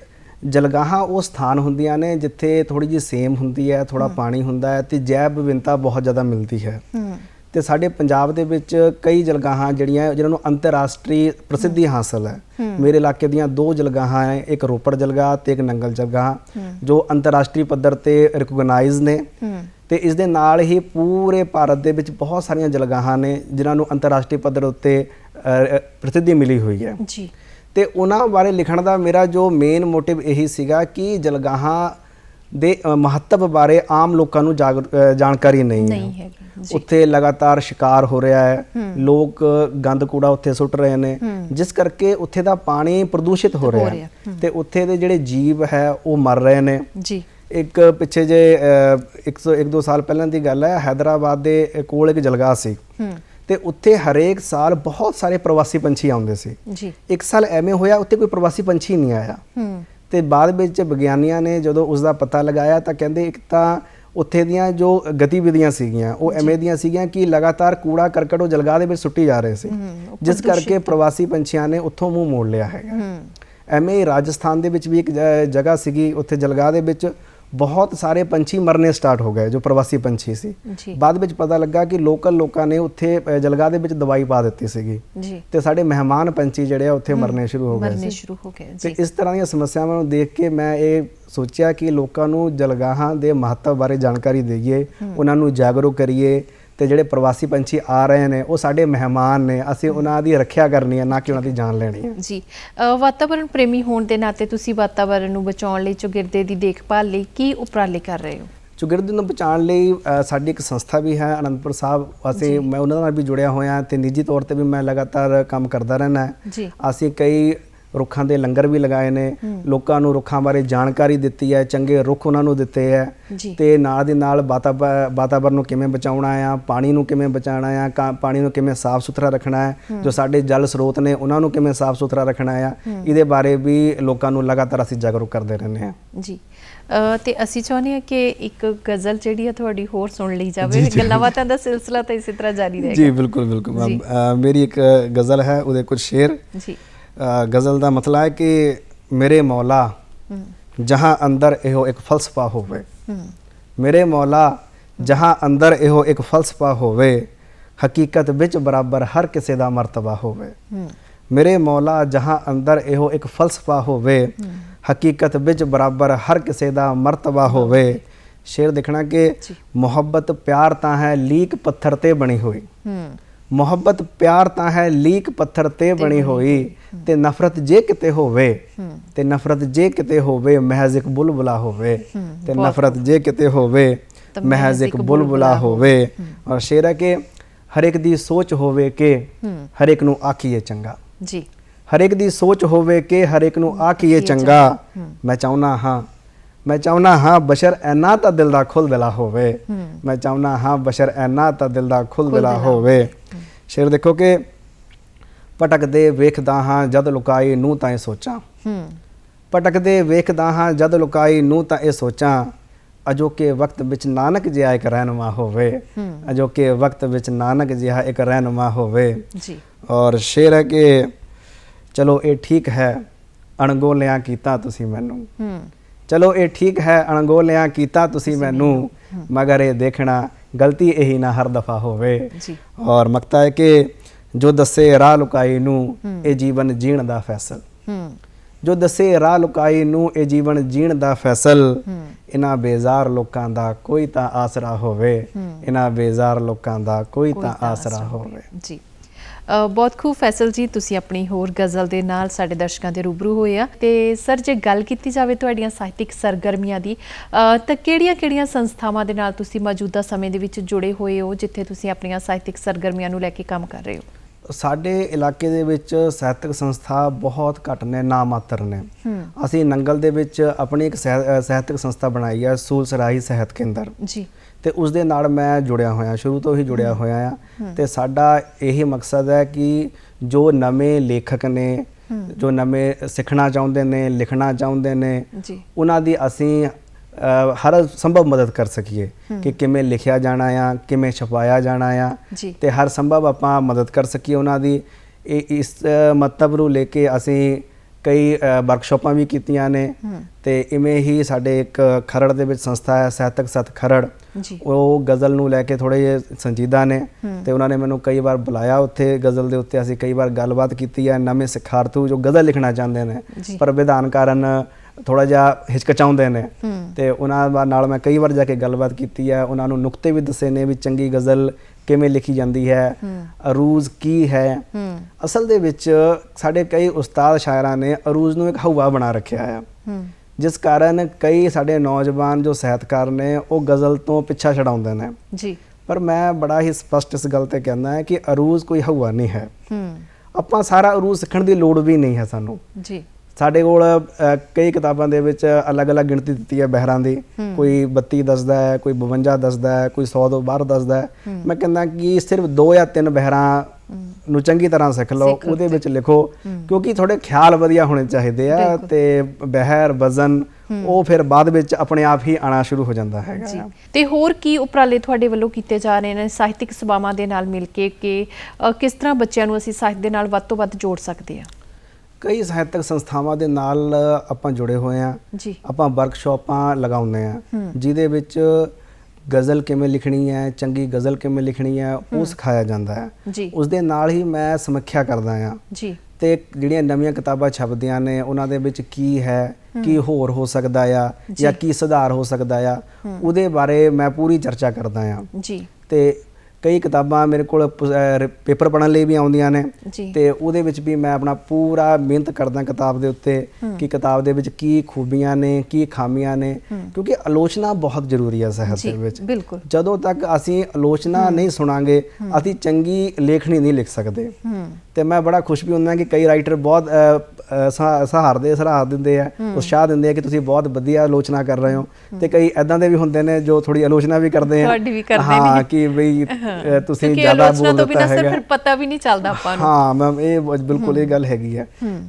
ਜਲਗਾਹਾਂ ਉਹ ਸਥਾਨ ਹੁੰਦੀਆਂ ਨੇ ਜਿੱਥੇ ਥੋੜੀ ਜਿਹੀ ਸੇਮ ਹੁੰਦੀ ਹੈ ਥੋੜਾ ਪਾਣੀ ਹੁੰਦਾ ਹੈ ਤੇ ਜੈਵ ਵਿਭਿੰਨਤਾ ਬਹੁਤ ਜ਼ਿਆਦਾ ਮਿਲਦੀ ਹੂੰ। ਤੇ ਸਾਡੇ ਪੰਜਾਬ ਦੇ ਵਿੱਚ ਕਈ ਜਲਗਾਹਾਂ ਜਿਹੜੀਆਂ ਜਿਨ੍ਹਾਂ ਨੂੰ ਅੰਤਰਰਾਸ਼ਟਰੀ ਪ੍ਰਸਿੱਧੀ ਹਾਸਲ ਹੈ। ਮੇਰੇ ਇਲਾਕੇ ਦੀਆਂ ਦੋ ਜਲਗਾਹਾਂ ਹੈ ਇੱਕ ਰੋਪੜ ਜਲਗਾਹ ਤੇ ਇੱਕ ਨੰਗਲ ਜਲਗਾਹ ਜੋ ਅੰਤਰਰਾਸ਼ਟਰੀ ਪੱਧਰ ਤੇ ਰਿਕੋਗਨਾਈਜ਼ ਨੇ। ਤੇ ਇਸ ਦੇ ਨਾਲ ਹੀ ਪੂਰੇ ਭਾਰਤ ਦੇ ਵਿੱਚ ਬਹੁਤ ਸਾਰੀਆਂ ਜਲਗਾਹਾਂ ਨੇ ਜਿਨ੍ਹਾਂ ਨੂੰ ਅੰਤਰਰਾਸ਼ਟਰੀ ਪੱਧਰ ਉੱਤੇ ਪ੍ਰਸਿੱਧੀ ਮਿਲੀ ਹੋਈ ਹੈ। ਜੀ। ਤੇ ਉਹਨਾਂ ਬਾਰੇ ਲਿਖਣ ਦਾ ਮੇਰਾ ਜੋ ਮੇਨ ਮੋਟਿਵ ਇਹੀ ਸੀਗਾ ਕਿ ਜਲਗਾਹਾਂ ਦੇ ਮਹੱਤਵ ਬਾਰੇ ਆਮ ਲੋਕਾਂ ਨੂੰ ਜਾਣਕਾਰੀ ਨਹੀਂ ਹੈ। ਉੱਥੇ ਲਗਾਤਾਰ ਸ਼ਿਕਾਰ ਹੋ ਰਿਹਾ ਹੈ। ਲੋਕ ਗੰਦ ਕੂੜਾ ਉੱਥੇ ਸੁੱਟ ਰਹੇ ਨੇ। ਜਿਸ ਕਰਕੇ ਉੱਥੇ ਦਾ ਪਾਣੀ ਪ੍ਰਦੂਸ਼ਿਤ ਹੋ ਰਿਹਾ ਹੈ ਤੇ ਉੱਥੇ ਦੇ ਜਿਹੜੇ ਜੀਵ ਹੈ ਉਹ ਮਰ ਰਹੇ ਨੇ। ਜੀ। ਇੱਕ ਪਿੱਛੇ ਜੇ 101 2 ਸਾਲ ਪਹਿਲਾਂ ਦੀ ਗੱਲ ਹੈ ਹైదరాబాద్ ਦੇ ਕੋਲ ਇੱਕ ਜਲਗਾ ਸੀ। ਤੇ ਉੱਥੇ ਹਰੇਕ ਸਾਲ ਬਹੁਤ ਸਾਰੇ ਪ੍ਰਵਾਸੀ ਪੰਛੀ ਆਉਂਦੇ ਸੀ। ਜੀ। ਇੱਕ ਸਾਲ ਐਵੇਂ ਹੋਇਆ ਉੱਥੇ ਕੋਈ ਪ੍ਰਵਾਸੀ ਪੰਛੀ ਨਹੀਂ ਆਇਆ। ਤੇ ਬਾਅਦ ਵਿੱਚ ਵਿਗਿਆਨੀਆਂ ਨੇ ਜਦੋਂ ਉਸ ਦਾ ਪਤਾ ਲਗਾਇਆ ਤਾਂ ਕਹਿੰਦੇ ਇੱਕ ਤਾਂ ਉੱਥੇ ਦੀਆਂ ਜੋ ਗਤੀਵਿਧੀਆਂ ਸੀਗੀਆਂ ਉਹ ਐਵੇਂ ਦੀਆਂ ਸੀਗੀਆਂ ਕਿ ਲਗਾਤਾਰ ਕੂੜਾ ਕਰਕਟ ਉਹ ਜਲਗਾਹ ਦੇ ਵਿੱਚ ਸੁੱਟੀ ਜਾ ਰਹੇ ਸੀ। ਜਿਸ ਕਰਕੇ ਪ੍ਰਵਾਸੀ ਪੰਛੀਆਂ ਨੇ ਉੱਥੋਂ ਮੂੰਹ ਮੋੜ ਲਿਆ ਹੈਗਾ। ਐਵੇਂ ਰਾਜਸਥਾਨ ਦੇ ਵਿੱਚ ਵੀ ਇੱਕ ਜਗ੍ਹਾ ਸੀਗੀ ਉੱਥੇ ਜਲਗਾਹ ਦੇ ਵਿੱਚ ਬਹੁਤ ਸਾਰੇ ਪੰਛੀ ਮਰਨੇ ਸਟਾਰਟ ਹੋ ਗਏ ਜੋ ਪ੍ਰਵਾਸੀ ਪੰਛੀ ਸੀ। ਬਾਅਦ ਵਿੱਚ ਪਤਾ ਲੱਗਾ ਕਿ ਲੋਕਲ ਲੋਕਾਂ ਨੇ ਉੱਥੇ ਅ, ਜਲਗਾਹ ਦੇ ਵਿੱਚ ਦਵਾਈ ਪਾ ਦਿੱਤੀ ਸੀਗੀ। ਤੇ ਸਾਡੇ ਮਹਿਮਾਨ ਪੰਛੀ ਜਿਹੜੇ ਆ ਉੱਥੇ ਮਰਨੇ ਸ਼ੁਰੂ ਹੋ ਗਏ ਮਰਨੇ ਸ਼ੁਰੂ ਹੋ ਗਏ ਤੇ ਇਸ ਤਰ੍ਹਾਂ ਦੀਆਂ ਸਮੱਸਿਆਵਾਂ ਨੂੰ ਦੇਖ ਕੇ ਮੈਂ ਇਹ ਸੋਚਿਆ ਕਿ ਲੋਕਾਂ ਨੂੰ ਜਲਗਾਹਾਂ ਦੇ ਮਹੱਤਵ ਬਾਰੇ ਜਾਣਕਾਰੀ ਦਈਏ ਉਹਨਾਂ ਨੂੰ ਜਾਗਰੂਕ ਕਰੀਏ ਤੇ ਜਿਹੜੇ ਪ੍ਰਵਾਸੀ ਪੰਛੀ ਆ ਰਹੇ ਨੇ ਉਹ ਸਾਡੇ ਮਹਿਮਾਨ ਨੇ ਅਸੀਂ ਉਹਨਾਂ ਦੀ ਰੱਖਿਆ ਕਰਨੀ ਹੈ ਨਾ ਕਿ ਉਹਨਾਂ ਦੀ ਜਾਨ ਲੈਣੀ ਹੈ। ਜੀ ਵਾਤਾਵਰਣ ਪ੍ਰੇਮੀ ਹੋਣ ਦੇ ਨਾਤੇ ਤੁਸੀਂ ਵਾਤਾਵਰਣ ਨੂੰ ਬਚਾਉਣ ਲਈ ਚੁਗਿਰਦੇ ਦੀ ਦੇਖਭਾਲ ਲਈ ਕੀ ਉਪਰਾਲੇ ਕਰ ਰਹੇ ਹੋ? ਚੁਗਿਰਦੇ ਨੂੰ ਬਚਾਉਣ ਲਈ ਸਾਡੀ ਇੱਕ ਸੰਸਥਾ ਵੀ ਹੈ ਅਨੰਦਪੁਰ ਸਾਹਿਬ। ਅਸੀਂ ਮੈਂ ਉਹਨਾਂ ਨਾਲ ਵੀ ਜੁੜਿਆ ਹੋਇਆ ਤੇ ਨਿੱਜੀ ਤੌਰ ਤੇ ਵੀ ਮੈਂ ਲਗਾਤਾਰ ਕੰਮ ਕਰਦਾ ਰਹਿਣਾ ਹੈ। ਅਸੀਂ ਕਈ ਰੁੱਖਾਂ ਦੇ ਲੰਗਰ ਵੀ ਲਗਾਏ ਨੇ ਲੋਕਾਂ ਨੂੰ ਰੁੱਖਾਂ ਬਾਰੇ ਜਾਣਕਾਰੀ ਦਿੱਤੀ ਹੈ ਚੰਗੇ ਰੁੱਖ ਉਹਨਾਂ ਨੂੰ ਦਿੱਤੇ ਹੈ। ਤੇ ਨਾਲ ਦੀ ਨਾਲ ਵਾਤਾਵ- ਵਾਤਾਵਰਨ ਨੂੰ ਕਿਵੇਂ ਬਚਾਉਣਾ ਆ ਪਾਣੀ ਨੂੰ ਕਿਵੇਂ ਬਚਾਉਣਾ ਆ ਪਾਣੀ ਨੂੰ ਕਿਵੇਂ ਸਾਫ਼ ਸੁਥਰਾ ਰੱਖਣਾ ਹੈ ਜੋ ਸਾਡੇ ਜਲ ਸਰੋਤ ਨੇ ਉਹਨਾਂ ਨੂੰ ਕਿਵੇਂ ਸਾਫ਼ ਸੁਥਰਾ ਰੱਖਣਾ ਆ ਇਹਦੇ ਬਾਰੇ ਵੀ ਲੋਕਾਂ ਨੂੰ ਲਗਾਤਾਰ ਅਸੀਂ ਜਾਗਰੂਕ ਕਰਦੇ ਰਹਿੰਦੇ ਹਾਂ। ਜੀ। ਤੇ ਅਸੀਂ ਚਾਹੁੰਦੇ ਹਾਂ ਕਿ ਇੱਕ ਗਜ਼ਲ ਜਿਹੜੀ ਆ ਤੁਹਾਡੀ ਹੋਰ ਸੁਣ ਲਈ ਜਾਵੇ। ਗੱਲਾਂ ਬਾਤਾਂ ਦਾ ਸਿਲਸਿਲਾ ਤਾਂ ਇਸੇ ਤਰ੍ਹਾਂ ਜਾਰੀ ਰਹੇਗਾ। ਜੀ ਬਿਲਕੁਲ। ਬਿਲਕੁਲ ਮੇਰੀ ਇੱਕ ਗਜ਼ਲ ਹੈ ਉਹਦੇ ਕੁਝ ਸ਼ੇਰ। ਜੀ। ਗਜ਼ਲ ਦਾ ਮਤਲਬ ਹੈ ਕਿ ਮੇਰੇ ਮੌਲਾ ਜਹਾਂ ਅੰਦਰ ਇਹੋ ਇੱਕ ਫਲਸਫਾ ਹੋਵੇ। ਮੇਰੇ ਮੌਲਾ ਜਹਾਂ ਅੰਦਰ ਇਹੋ ਇੱਕ ਫਲਸਫਾ ਹੋਵੇ ਹਕੀਕਤ ਵਿੱਚ ਬਰਾਬਰ ਹਰ ਕਿਸੇ ਦਾ ਮਰਤਬਾ ਹੋਵੇ। ਮੇਰੇ ਮੌਲਾ ਜਹਾਂ ਅੰਦਰ ਇਹੋ ਇੱਕ ਫਲਸਫਾ ਹੋਵੇ ਹਕੀਕਤ ਵਿੱਚ ਬਰਾਬਰ ਹਰ ਕਿਸੇ ਦਾ ਮਰਤਬਾ ਹੋਵੇ। ਸ਼ੇਰ ਦੇਖਣਾ ਕਿ। ਮੁਹੱਬਤ ਪਿਆਰ ਤਾਂ ਹੈ ਲੀਕ ਪੱਥਰ ਤੇ ਬਣੀ ਹੋਈ। ਮੁਹੱਬਤ ਪਿਆਰ ਤਾਂ ਹੈ ਲੀਕ ਪੱਥਰ ਤੇ ਬਣੀ ਹੋਈ। ਤੇ ਨਫ਼ਰਤ ਜੇ ਕਿਤੇ ਹੋਵੇ ਤੇ ਨਫ਼ਰਤ ਜੇ ਕਿਤੇ ਹੋਵੇ ਮਹਿਜ਼ ਇੱਕ ਬੁਲਬੁਲਾ ਹੋਵੇ। ਤੇ ਨਫ਼ਰਤ ਜੇ ਕਿਤੇ ਹੋਵੇ ਮਹਿਜ਼ ਇੱਕ ਬੁਲਬੁਲਾ ਹੋਵੇ। ਔਰ ਸ਼ੇਰ ਹੈ ਕਿ ਹਰ ਇੱਕ ਦੀ ਸੋਚ ਹੋਵੇ ਕਿ ਹਰ ਇੱਕ ਨੂੰ ਆਖੀਏ ਚੰਗਾ। ਜੀ। ਹਰ ਇੱਕ ਦੀ ਸੋਚ ਹੋਵੇ ਕਿ ਹਰ ਇੱਕ ਨੂੰ ਆਖੀਏ ਚੰਗਾ। ਮੈਂ ਚਾਹੁੰਦਾ ਹਾਂ ਮੈਂ ਚਾਹੁੰਦਾ ਹਾਂ ਬਸ਼ਰ ਐਨਾ ਤਾਂ ਦਿਲ ਦਾ ਖੁੱਲ ਦਿਲਾ ਹੋਵੇ। ਮੈਂ ਚਾਹੁੰਦਾ ਹਾਂ ਬਸ਼ਰ ਐਨਾ ਤਾਂ ਦਿਲ ਦਾ ਖੁੱਲ ਦਿਲਾ ਹੋਵੇ। ਸ਼ੇਰ ਦੇਖੋ ਕਿ ਭਟਕਦੇ ਵੇਖਦਾ ਹਾਂ ਜਦ ਲੁਕਾਈ ਨੂੰ ਤਾਂ ਇਹ ਸੋਚਾਂ। ਹੂੰ। ਭਟਕਦੇ ਵੇਖਦਾ ਹਾਂ ਜਦ ਲੁਕਾਈ ਨੂੰ ਤਾਂ ਇਹ ਸੋਚਾਂ। ਅਜੋਕੇ ਵਕਤ ਵਿੱਚ ਨਾਨਕ ਜਿਹਾ ਇੱਕ ਰਹਿਨੁਮਾ ਹੋਵੇ। ਹੂੰ। ਅਜੋਕੇ ਵਕਤ ਵਿੱਚ ਨਾਨਕ ਜਿਹਾ ਇੱਕ ਰਹਿਨੁਮਾ ਹੋਵੇ। ਜੀ। ਔਰ ਸ਼ੇਰ ਹੈ ਕਿ ਚਲੋ ਇਹ ਠੀਕ ਹੈ। ਅਣਗੋਲਿਆਂ ਕੀਤਾ ਤੁਸੀਂ ਮੈਨੂੰ। ਹੂੰ। ਚਲੋ ਇਹ ਠੀਕ ਹੈ ਅਣਗੋਲਿਆਂ ਕੀਤਾ ਤੁਸੀਂ ਮੈਨੂੰ ਮਗਰ ਇਹ ਦੇਖਣਾ ਗਲਤੀ ਇਹੀ ਨਾ ਹਰ ਦਫਾ ਹੋਵੇ। ਔਰ ਮਕਤਾ ਹੈ ਕਿ ਜੋ ਦੱਸੇ ਰਾਹ ਲੁਕਾਈ ਨੂੰ ਇਹ ਜੀਵਨ ਜੀਣ ਦਾ ਫੈਸਲ। ਜੋ ਦੱਸੇ ਰਾਹ ਲੁਕਾਈ ਨੂੰ ਇਹ ਜੀਵਨ ਜੀਣ ਦਾ ਫੈਸਲ। ਇਹਨਾਂ ਬੇਜ਼ਾਰ ਲੋਕਾਂ ਦਾ ਕੋਈ ਤਾਂ ਆਸਰਾ ਹੋਵੇ। ਇਹਨਾਂ ਬੇਜ਼ਾਰ ਲੋਕਾਂ ਦਾ ਕੋਈ ਤਾਂ ਆਸਰਾ ਹੋਵੇ। ਜੀ। ਬਹੁਤ ਖੂਬ ਫੈਸਲ ਜੀ ਤੁਸੀਂ ਆਪਣੀ ਹੋਰ ਗਜ਼ਲ ਦੇ ਨਾਲ ਸਾਡੇ ਦਰਸ਼ਕਾਂ ਦੇ ਰੂਬਰੂ ਹੋਏ ਆ। ਤੇ ਸਰ ਜੇ ਗੱਲ ਕੀਤੀ ਜਾਵੇ ਤੁਹਾਡੀਆਂ ਸਾਹਿਤਿਕ ਸਰਗਰਮੀਆਂ ਦੀ ਤਾਂ ਕਿਹੜੀਆਂ-ਕਿਹੜੀਆਂ ਸੰਸਥਾਵਾਂ ਦੇ ਨਾਲ ਤੁਸੀਂ ਮੌਜੂਦਾ ਸਮੇਂ ਦੇ ਵਿੱਚ ਜੁੜੇ ਹੋਏ ਹੋ ਜਿੱਥੇ ਤੁਸੀਂ ਆਪਣੀਆਂ ਸਾਹਿਤਿਕ ਸਰਗਰਮੀਆਂ ਨੂੰ ਲੈ ਕੇ ਕੰਮ ਕਰ ਰਹੇ ਹੋ? ਸਾਡੇ ਇਲਾਕੇ ਦੇ ਵਿੱਚ ਸਾਹਿਤਕ ਸੰਸਥਾ ਬਹੁਤ ਘੱਟ ਨੇ ਨਾ ਮਾਤਰ ਨੇ। ਅਸੀਂ ਨੰਗਲ ਦੇ ਵਿੱਚ ਆਪਣੀ ਇੱਕ ਸਾਹਿਤਕ ਸੰਸਥਾ ਬਣਾਈ ਹੈ ਸੂਲ ਸਰਾਹੀ ਸਾਹਿਤ ਕੇਂਦਰ। ਜੀ। ਤੇ ਉਸ ਦੇ ਨਾਲ ਮੈਂ ਜੁੜਿਆ ਹੋਇਆ ਸ਼ੁਰੂ ਤੋਂ ਹੀ ਜੁੜਿਆ ਹੋਇਆ ਆ। ਤੇ ਸਾਡਾ ਇਹ ਮਕਸਦ ਹੈ ਕਿ ਜੋ ਨਵੇਂ ਲੇਖਕ ਨੇ ਜੋ ਨਵੇਂ ਸਿੱਖਣਾ ਚਾਹੁੰਦੇ ਨੇ ਲਿਖਣਾ ਚਾਹੁੰਦੇ ਨੇ ਉਹਨਾਂ ਦੀ ਅਸੀਂ ਹਰ ਸੰਭਵ ਮਦਦ ਕਰ ਸਕੀਏ ਕਿ ਕਿਵੇਂ ਲਿਖਿਆ ਜਾਣਾ ਆ ਕਿਵੇਂ ਛਪਾਇਆ ਜਾਣਾ ਆ। ਤੇ ਹਰ ਸੰਭਵ ਆਪਾਂ ਮਦਦ ਕਰ ਸਕੀਏ ਉਹਨਾਂ ਦੀ। ਇਸ ਮੰਤਵ ਨੂੰ ਲੈ ਕੇ ਅਸੀਂ ਕਈ ਵਰਕਸ਼ਾਪਾਂ ਵੀ ਕੀਤੀਆਂ ਨੇ ਤੇ ਇਵੇਂ ਹੀ ਸਾਡੇ ਇੱਕ ਖਰੜ ਦੇ ਵਿੱਚ ਸੰਸਥਾ ਹੈ ਸਾਹਿਤਕ ਸਤ ਖਰੜ। ਉਹ ਗਜ਼ਲ ਨੂੰ ਲੈ ਕੇ ਥੋੜੇ ਜਿਹੇ ਸੰਜੀਦਾ ਨੇ ਤੇ ਉਹਨਾਂ ਨੇ ਮੈਨੂੰ ਕਈ ਵਾਰ ਬੁਲਾਇਆ ਉੱਥੇ ਗਜ਼ਲ ਦੇ ਉੱਤੇ। ਅਸੀਂ ਕਈ ਵਾਰ ਗੱਲਬਾਤ ਕੀਤੀ ਹੈ ਨਵੇਂ ਸਿਖਾਰਥੂ ਜੋ ਗਜ਼ਲ ਲਿਖਣਾ ਚਾਹੁੰਦੇ ਨੇ। ਪਰ ਵਿਧਾਨ ਕਾਰਨ ਥੋੜਾ ਜਿਹਾ ਹਿਚਕਚਾਉਂਦੇ ਨੇ। ਤੇ ਉਹਨਾਂ ਨਾਲ ਮੈਂ ਕਈ ਵਾਰ ਜਾ ਕੇ ਗੱਲਬਾਤ ਕੀਤੀ ਹੈ ਉਹਨਾਂ ਨੂੰ ਨੁਕਤੇ ਵੀ ਦੱਸੇ ਨੇ ਵੀ ਚੰਗੀ ਗਜ਼ਲ ਕਿਵੇਂ ਲਿਖੀ ਜਾਂਦੀ ਹੈ ਅਰੂਜ਼ ਕੀ ਹੈ? ਅਸਲ ਦੇ ਵਿੱਚ ਸਾਡੇ ਕਈ ਉਸਤਾਦ ਸ਼ਾਇਰਾਂ ਨੇ ਅਰੂਜ਼ ਨੂੰ ਇੱਕ ਹਵਾ ਬਣਾ ਰੱਖਿਆ ਹੈ। ਜਿਸ ਕਾਰਨ ਕਈ ਸਾਡੇ ਨੌਜਵਾਨ ਜੋ ਸਾਹਿਤਕਾਰ ਨੇ ਉਹ ਗਜ਼ਲ ਤੋਂ ਪਿੱਛਾ ਛਡਾਉਂਦੇ ਨੇ। ਜੀ। ਪਰ ਮੈਂ ਬੜਾ ਹੀ ਸਪਸ਼ਟ ਇਸ ਗੱਲ ਤੇ ਕਹਿੰਦਾ ਹੈ ਕਿ ਅਰੂਜ਼ ਕੋਈ ਹਵਾ ਨਹੀਂ ਹੈ। ਹੂੰ। ਆਪਾਂ ਸਾਰਾ ਅਰੂਜ਼ ਸਿੱਖਣ ਦੀ ਲੋੜ ਵੀ ਨਹੀਂ ਹੈ ਸਾਨੂੰ। ਜੀ। ਸਾਡੇ ਕੋਲ ਕਈ ਕਿਤਾਬਾਂ ਦੇ ਵਿੱਚ ਅਲੱਗ-ਅਲੱਗ ਗਿਣਤੀ ਦਿੱਤੀ ਹੈ ਬਹਿਰਾਂ ਦੀ। ਕੋਈ 32 ਦੱਸਦਾ ਹੈ ਕੋਈ 52 ਦੱਸਦਾ ਹੈ ਕੋਈ 100 ਤੋਂ ਬਾਹਰ ਦੱਸਦਾ ਹੈ। ਮੈਂ ਕਹਿੰਦਾ ਕਿ ਸਿਰਫ ਦੋ ਜਾਂ ਤਿੰਨ ਬਹਿਰਾਂ ਨੂੰ ਚੰਗੀ ਤਰ੍ਹਾਂ ਸਿੱਖ ਲਓ ਉਹਦੇ ਵਿੱਚ ਲਿਖੋ ਕਿਉਂਕਿ ਤੁਹਾਡੇ ਖਿਆਲ ਵਧੀਆ ਹੋਣੇ ਚਾਹੀਦੇ ਆ ਤੇ ਬਹਿਰ ਵਜ਼ਨ ਉਹ ਫਿਰ ਬਾਅਦ ਵਿੱਚ ਆਪਣੇ ਆਪ ਹੀ ਆਣਾ ਸ਼ੁਰੂ ਹੋ ਜਾਂਦਾ ਹੈਗਾ। ਜੀ। ਤੇ ਹੋਰ ਕੀ ਉਪਰਾਲੇ ਤੁਹਾਡੇ ਵੱਲੋਂ ਕੀਤੇ ਜਾ ਰਹੇ ਨੇ ਸਾਹਿਤਿਕ ਸਭਾਵਾਂ ਦੇ ਨਾਲ ਮਿਲ ਕੇ ਕਿ ਕਿਸ ਤਰ੍ਹਾਂ ਬੱਚਿਆਂ ਨੂੰ ਅਸੀਂ ਸਾਹਿਤ ਦੇ ਨਾਲ ਵੱਧ ਤੋਂ ਵੱਧ ਜੋੜ ਸਕਦੇ ਹਾਂ? ਕਈ ਸਾਹਿਤਕ ਸੰਸਥਾਵਾਂ ਦੇ ਨਾਲ ਆਪਾਂ ਜੁੜੇ ਹੋਏ ਆ ਜੀ। ਆਪਾਂ ਵਰਕਸ਼ਾਪਾਂ ਲਗਾਉਂਦੇ ਆ ਜਿਹਦੇ ਵਿੱਚ ਗਜ਼ਲ ਕਿਵੇਂ ਲਿਖਣੀ ਹੈ ਚੰਗੀ ਗਜ਼ਲ ਕਿਵੇਂ ਲਿਖਣੀ ਹੈ ਉਹ ਸਿਖਾਇਆ ਜਾਂਦਾ ਹੈ। ਉਸ ਦੇ ਨਾਲ ਹੀ ਮੈਂ ਸਮੀਖਿਆ ਕਰਦਾ ਆ ਜੀ। ਤੇ ਜਿਹੜੀਆਂ ਨਵੀਆਂ ਕਿਤਾਬਾਂ ਛਪਦੀਆਂ ਨੇ ਉਹਨਾਂ ਦੇ ਵਿੱਚ ਕੀ ਹੈ ਕੀ ਹੋਰ ਹੋ ਸਕਦਾ ਆ ਜਾਂ ਕੀ ਸੁਧਾਰ ਹੋ ਸਕਦਾ ਆ ਉਹਦੇ ਬਾਰੇ ਮੈਂ ਪੂਰੀ ਚਰਚਾ ਕਰਦਾ ਆ ਜੀ। ਤੇ ਕਈ ਕਿਤਾਬਾਂ ਮੇਰੇ ਕੋਲ ਪੇਪਰ ਪੜਨ ਲਈ ਵੀ ਆਉਂਦੀਆਂ ਨੇ ਤੇ ਉਹਦੇ ਵਿੱਚ ਵੀ ਮੈਂ ਆਪਣਾ ਪੂਰਾ ਮਿਹਨਤ ਕਰਦਾ ਕਿਤਾਬ ਦੇ ਉੱਤੇ ਕਿ ਕਿਤਾਬ ਦੇ ਵਿੱਚ ਕੀ ਖੂਬੀਆਂ ਨੇ ਕੀ ਖਾਮੀਆਂ ਨੇ ਕਿਉਂਕਿ ਆਲੋਚਨਾ ਬਹੁਤ ਜ਼ਰੂਰੀ ਹੈ ਸਾਹਿਤ ਦੇ ਵਿੱਚ। ਜਦੋਂ ਤੱਕ ਅਸੀਂ ਆਲੋਚਨਾ ਨਹੀਂ ਸੁਣਾਂਗੇ ਅਸੀਂ ਚੰਗੀ ਲੇਖਣੀ ਨਹੀਂ ਲਿਖ ਸਕਦੇ। ਹੂੰ। ਤੇ ਮੈਂ ਬੜਾ ਖੁਸ਼ ਵੀ ਹੁੰਦਾ ਕਿ ਕਈ ਰਾਈਟਰ ਬਹੁਤ ਸਹਾਰਦੇ ਸਰਾਹ ਦਿੰਦੇ ਆ ਉਤਸ਼ਾਹ ਦਿੰਦੇ ਆ ਕਿ ਤੁਸੀਂ ਬਹੁਤ ਵਧੀਆ ਆਲੋਚਨਾ ਕਰ ਰਹੇ ਹੋ। ਤੇ ਕਈ ਐਦਾਂ ਦੇ ਵੀ ਹੁੰਦੇ ਨੇ ਜੋ ਥੋੜੀ ਆਲੋਚਨਾ ਵੀ ਕਰਦੇ ਆ। ਤੁਹਾਡੀ ਵੀ ਕਰਦੇ ਹਾਂ ਨੇ। ਕਿ ਬਈ ਤੁਸੀਂ ਜ਼ਿਆਦਾ ਬੋਲ ਦਿੱਤਾ ਹੈਗਾ। ਫਿਰ ਪਤਾ ਵੀ ਨਹੀਂ ਚੱਲਦਾ ਆਪਾਂ ਨੂੰ। ਹਾਂ ਮੈਮ ਇਹ ਬਿਲਕੁਲ ਇਹ ਗੱਲ ਹੈਗੀ ਹੈ।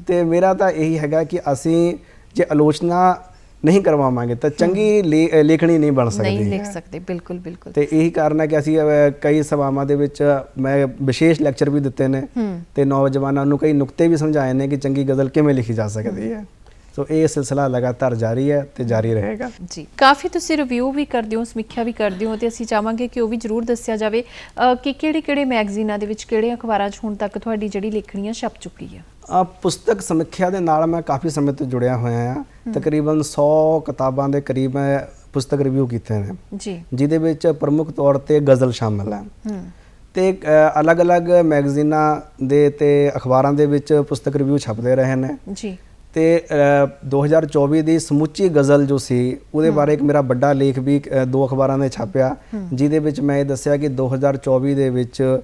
ਤੇ ਮੇਰਾ ਤਾਂ ਇਹੀ ਹੈਗਾ ਕਿ ਅਸੀਂ ਜੇ ਆਲੋਚਨਾ ਨਹੀਂ ਕਰਵਾਵਾਂਗੇ ਤਾਂ ਚੰਗੀ ਲੇਖਣੀ ਨਹੀਂ ਬਣ ਸਕਦੀ। ਨਹੀਂ ਲਿਖ। ਸਕਦੇ ਬਿਲਕੁਲ ਬਿਲਕੁਲ। ਤੇ ਇਹੀ ਕਾਰਨ ਹੈ ਕਿ ਅਸੀਂ ਕਈ ਸਭਾਵਾਂ ਦੇ ਵਿੱਚ ਮੈਂ ਵਿਸ਼ੇਸ਼ ਲੈਕਚਰ ਵੀ ਦਿੱਤੇ ਨੇ ਤੇ ਨੌਜਵਾਨਾਂ ਨੂੰ ਕਈ ਨੁਕਤੇ ਵੀ ਸਮਝਾਏ ਨੇ ਕਿ ਚੰਗੀ ਗਜ਼ਲ ਕਿਵੇਂ ਲਿਖੀ ਜਾ ਸਕਦੀ ਹੈ। ਸੋ ਇਹ ਸਿਲਸਿਲਾ ਲਗਾਤਾਰ ਜਾਰੀ ਹੈ ਤੇ ਜਾਰੀ ਰਹੇਗਾ। ਜੀ ਕਾਫੀ ਤੁਸੀਂ ਰਿਵਿਊ ਵੀ ਕਰਦੇ ਹੋ ਸਮੀਖਿਆ ਵੀ ਕਰਦੇ ਹੋ ਤੇ ਅਸੀਂ ਚਾਹਾਂਗੇ ਕਿ ਉਹ ਵੀ ਜਰੂਰ ਦੱਸਿਆ ਜਾਵੇ ਕਿ ਕਿਹੜੇ ਕਿਹੜੇ ਮੈਗਜ਼ੀਨਾਂ ਦੇ ਵਿੱਚ ਕਿਹੜੇ ਅਖਬਾਰਾਂ 'ਚ ਹੁਣ ਤੱਕ ਤੁਹਾਡੀ ਜਿਹੜੀ ਲਿਖਣੀ ਹੈ ਛਪ ਚੁੱਕੀ ਹੈ? ਆ ਪੁਸਤਕ ਸਮੀਖਿਆ ਦੇ ਨਾਲ ਮੈਂ ਕਾਫੀ ਸਮੇਂ ਤੋਂ ਜੁੜਿਆ ਹੋਇਆ ਹਾਂ। ਤਕਰੀਬਨ 100 ਕਿਤਾਬਾਂ ਦੇ ਕਰੀਬ ਮੈਂ ਪੁਸਤਕ ਰਿਵਿਊ ਕੀਤੇ ਨੇ। ਜੀ। ਜਿਹਦੇ ਵਿੱਚ ਪ੍ਰਮੁੱਖ ਤੌਰ ਤੇ ਗਜ਼ਲ ਸ਼ਾਮਲ ਹੈ। ਤੇ ਅਲੱਗ-ਅਲੱਗ ਮੈਗਜ਼ੀਨਾਂ ਦੇ ਤੇ ਅਖਬਾਰਾਂ ਦੇ ਵਿੱਚ ਪੁਸਤਕ ਰਿਵਿਊ ਛਪਦੇ ਰਹੇ ਨੇ। ਜੀ। ਤੇ ਅ, 2024 ਦੀ ਸਮੁੱਚੀ ਗਜ਼ਲ ਜੋ ਸੀ ਉਹਦੇ ਬਾਰੇ ਇੱਕ ਮੇਰਾ ਵੱਡਾ ਲੇਖ ਵੀ ਦੋ ਅਖਬਾਰਾਂ ਨੇ ਛਾਪਿਆ ਜਿਹਦੇ ਵਿੱਚ ਮੈਂ ਇਹ ਦੱਸਿਆ ਕਿ 2024 ਦੇ ਵਿੱਚ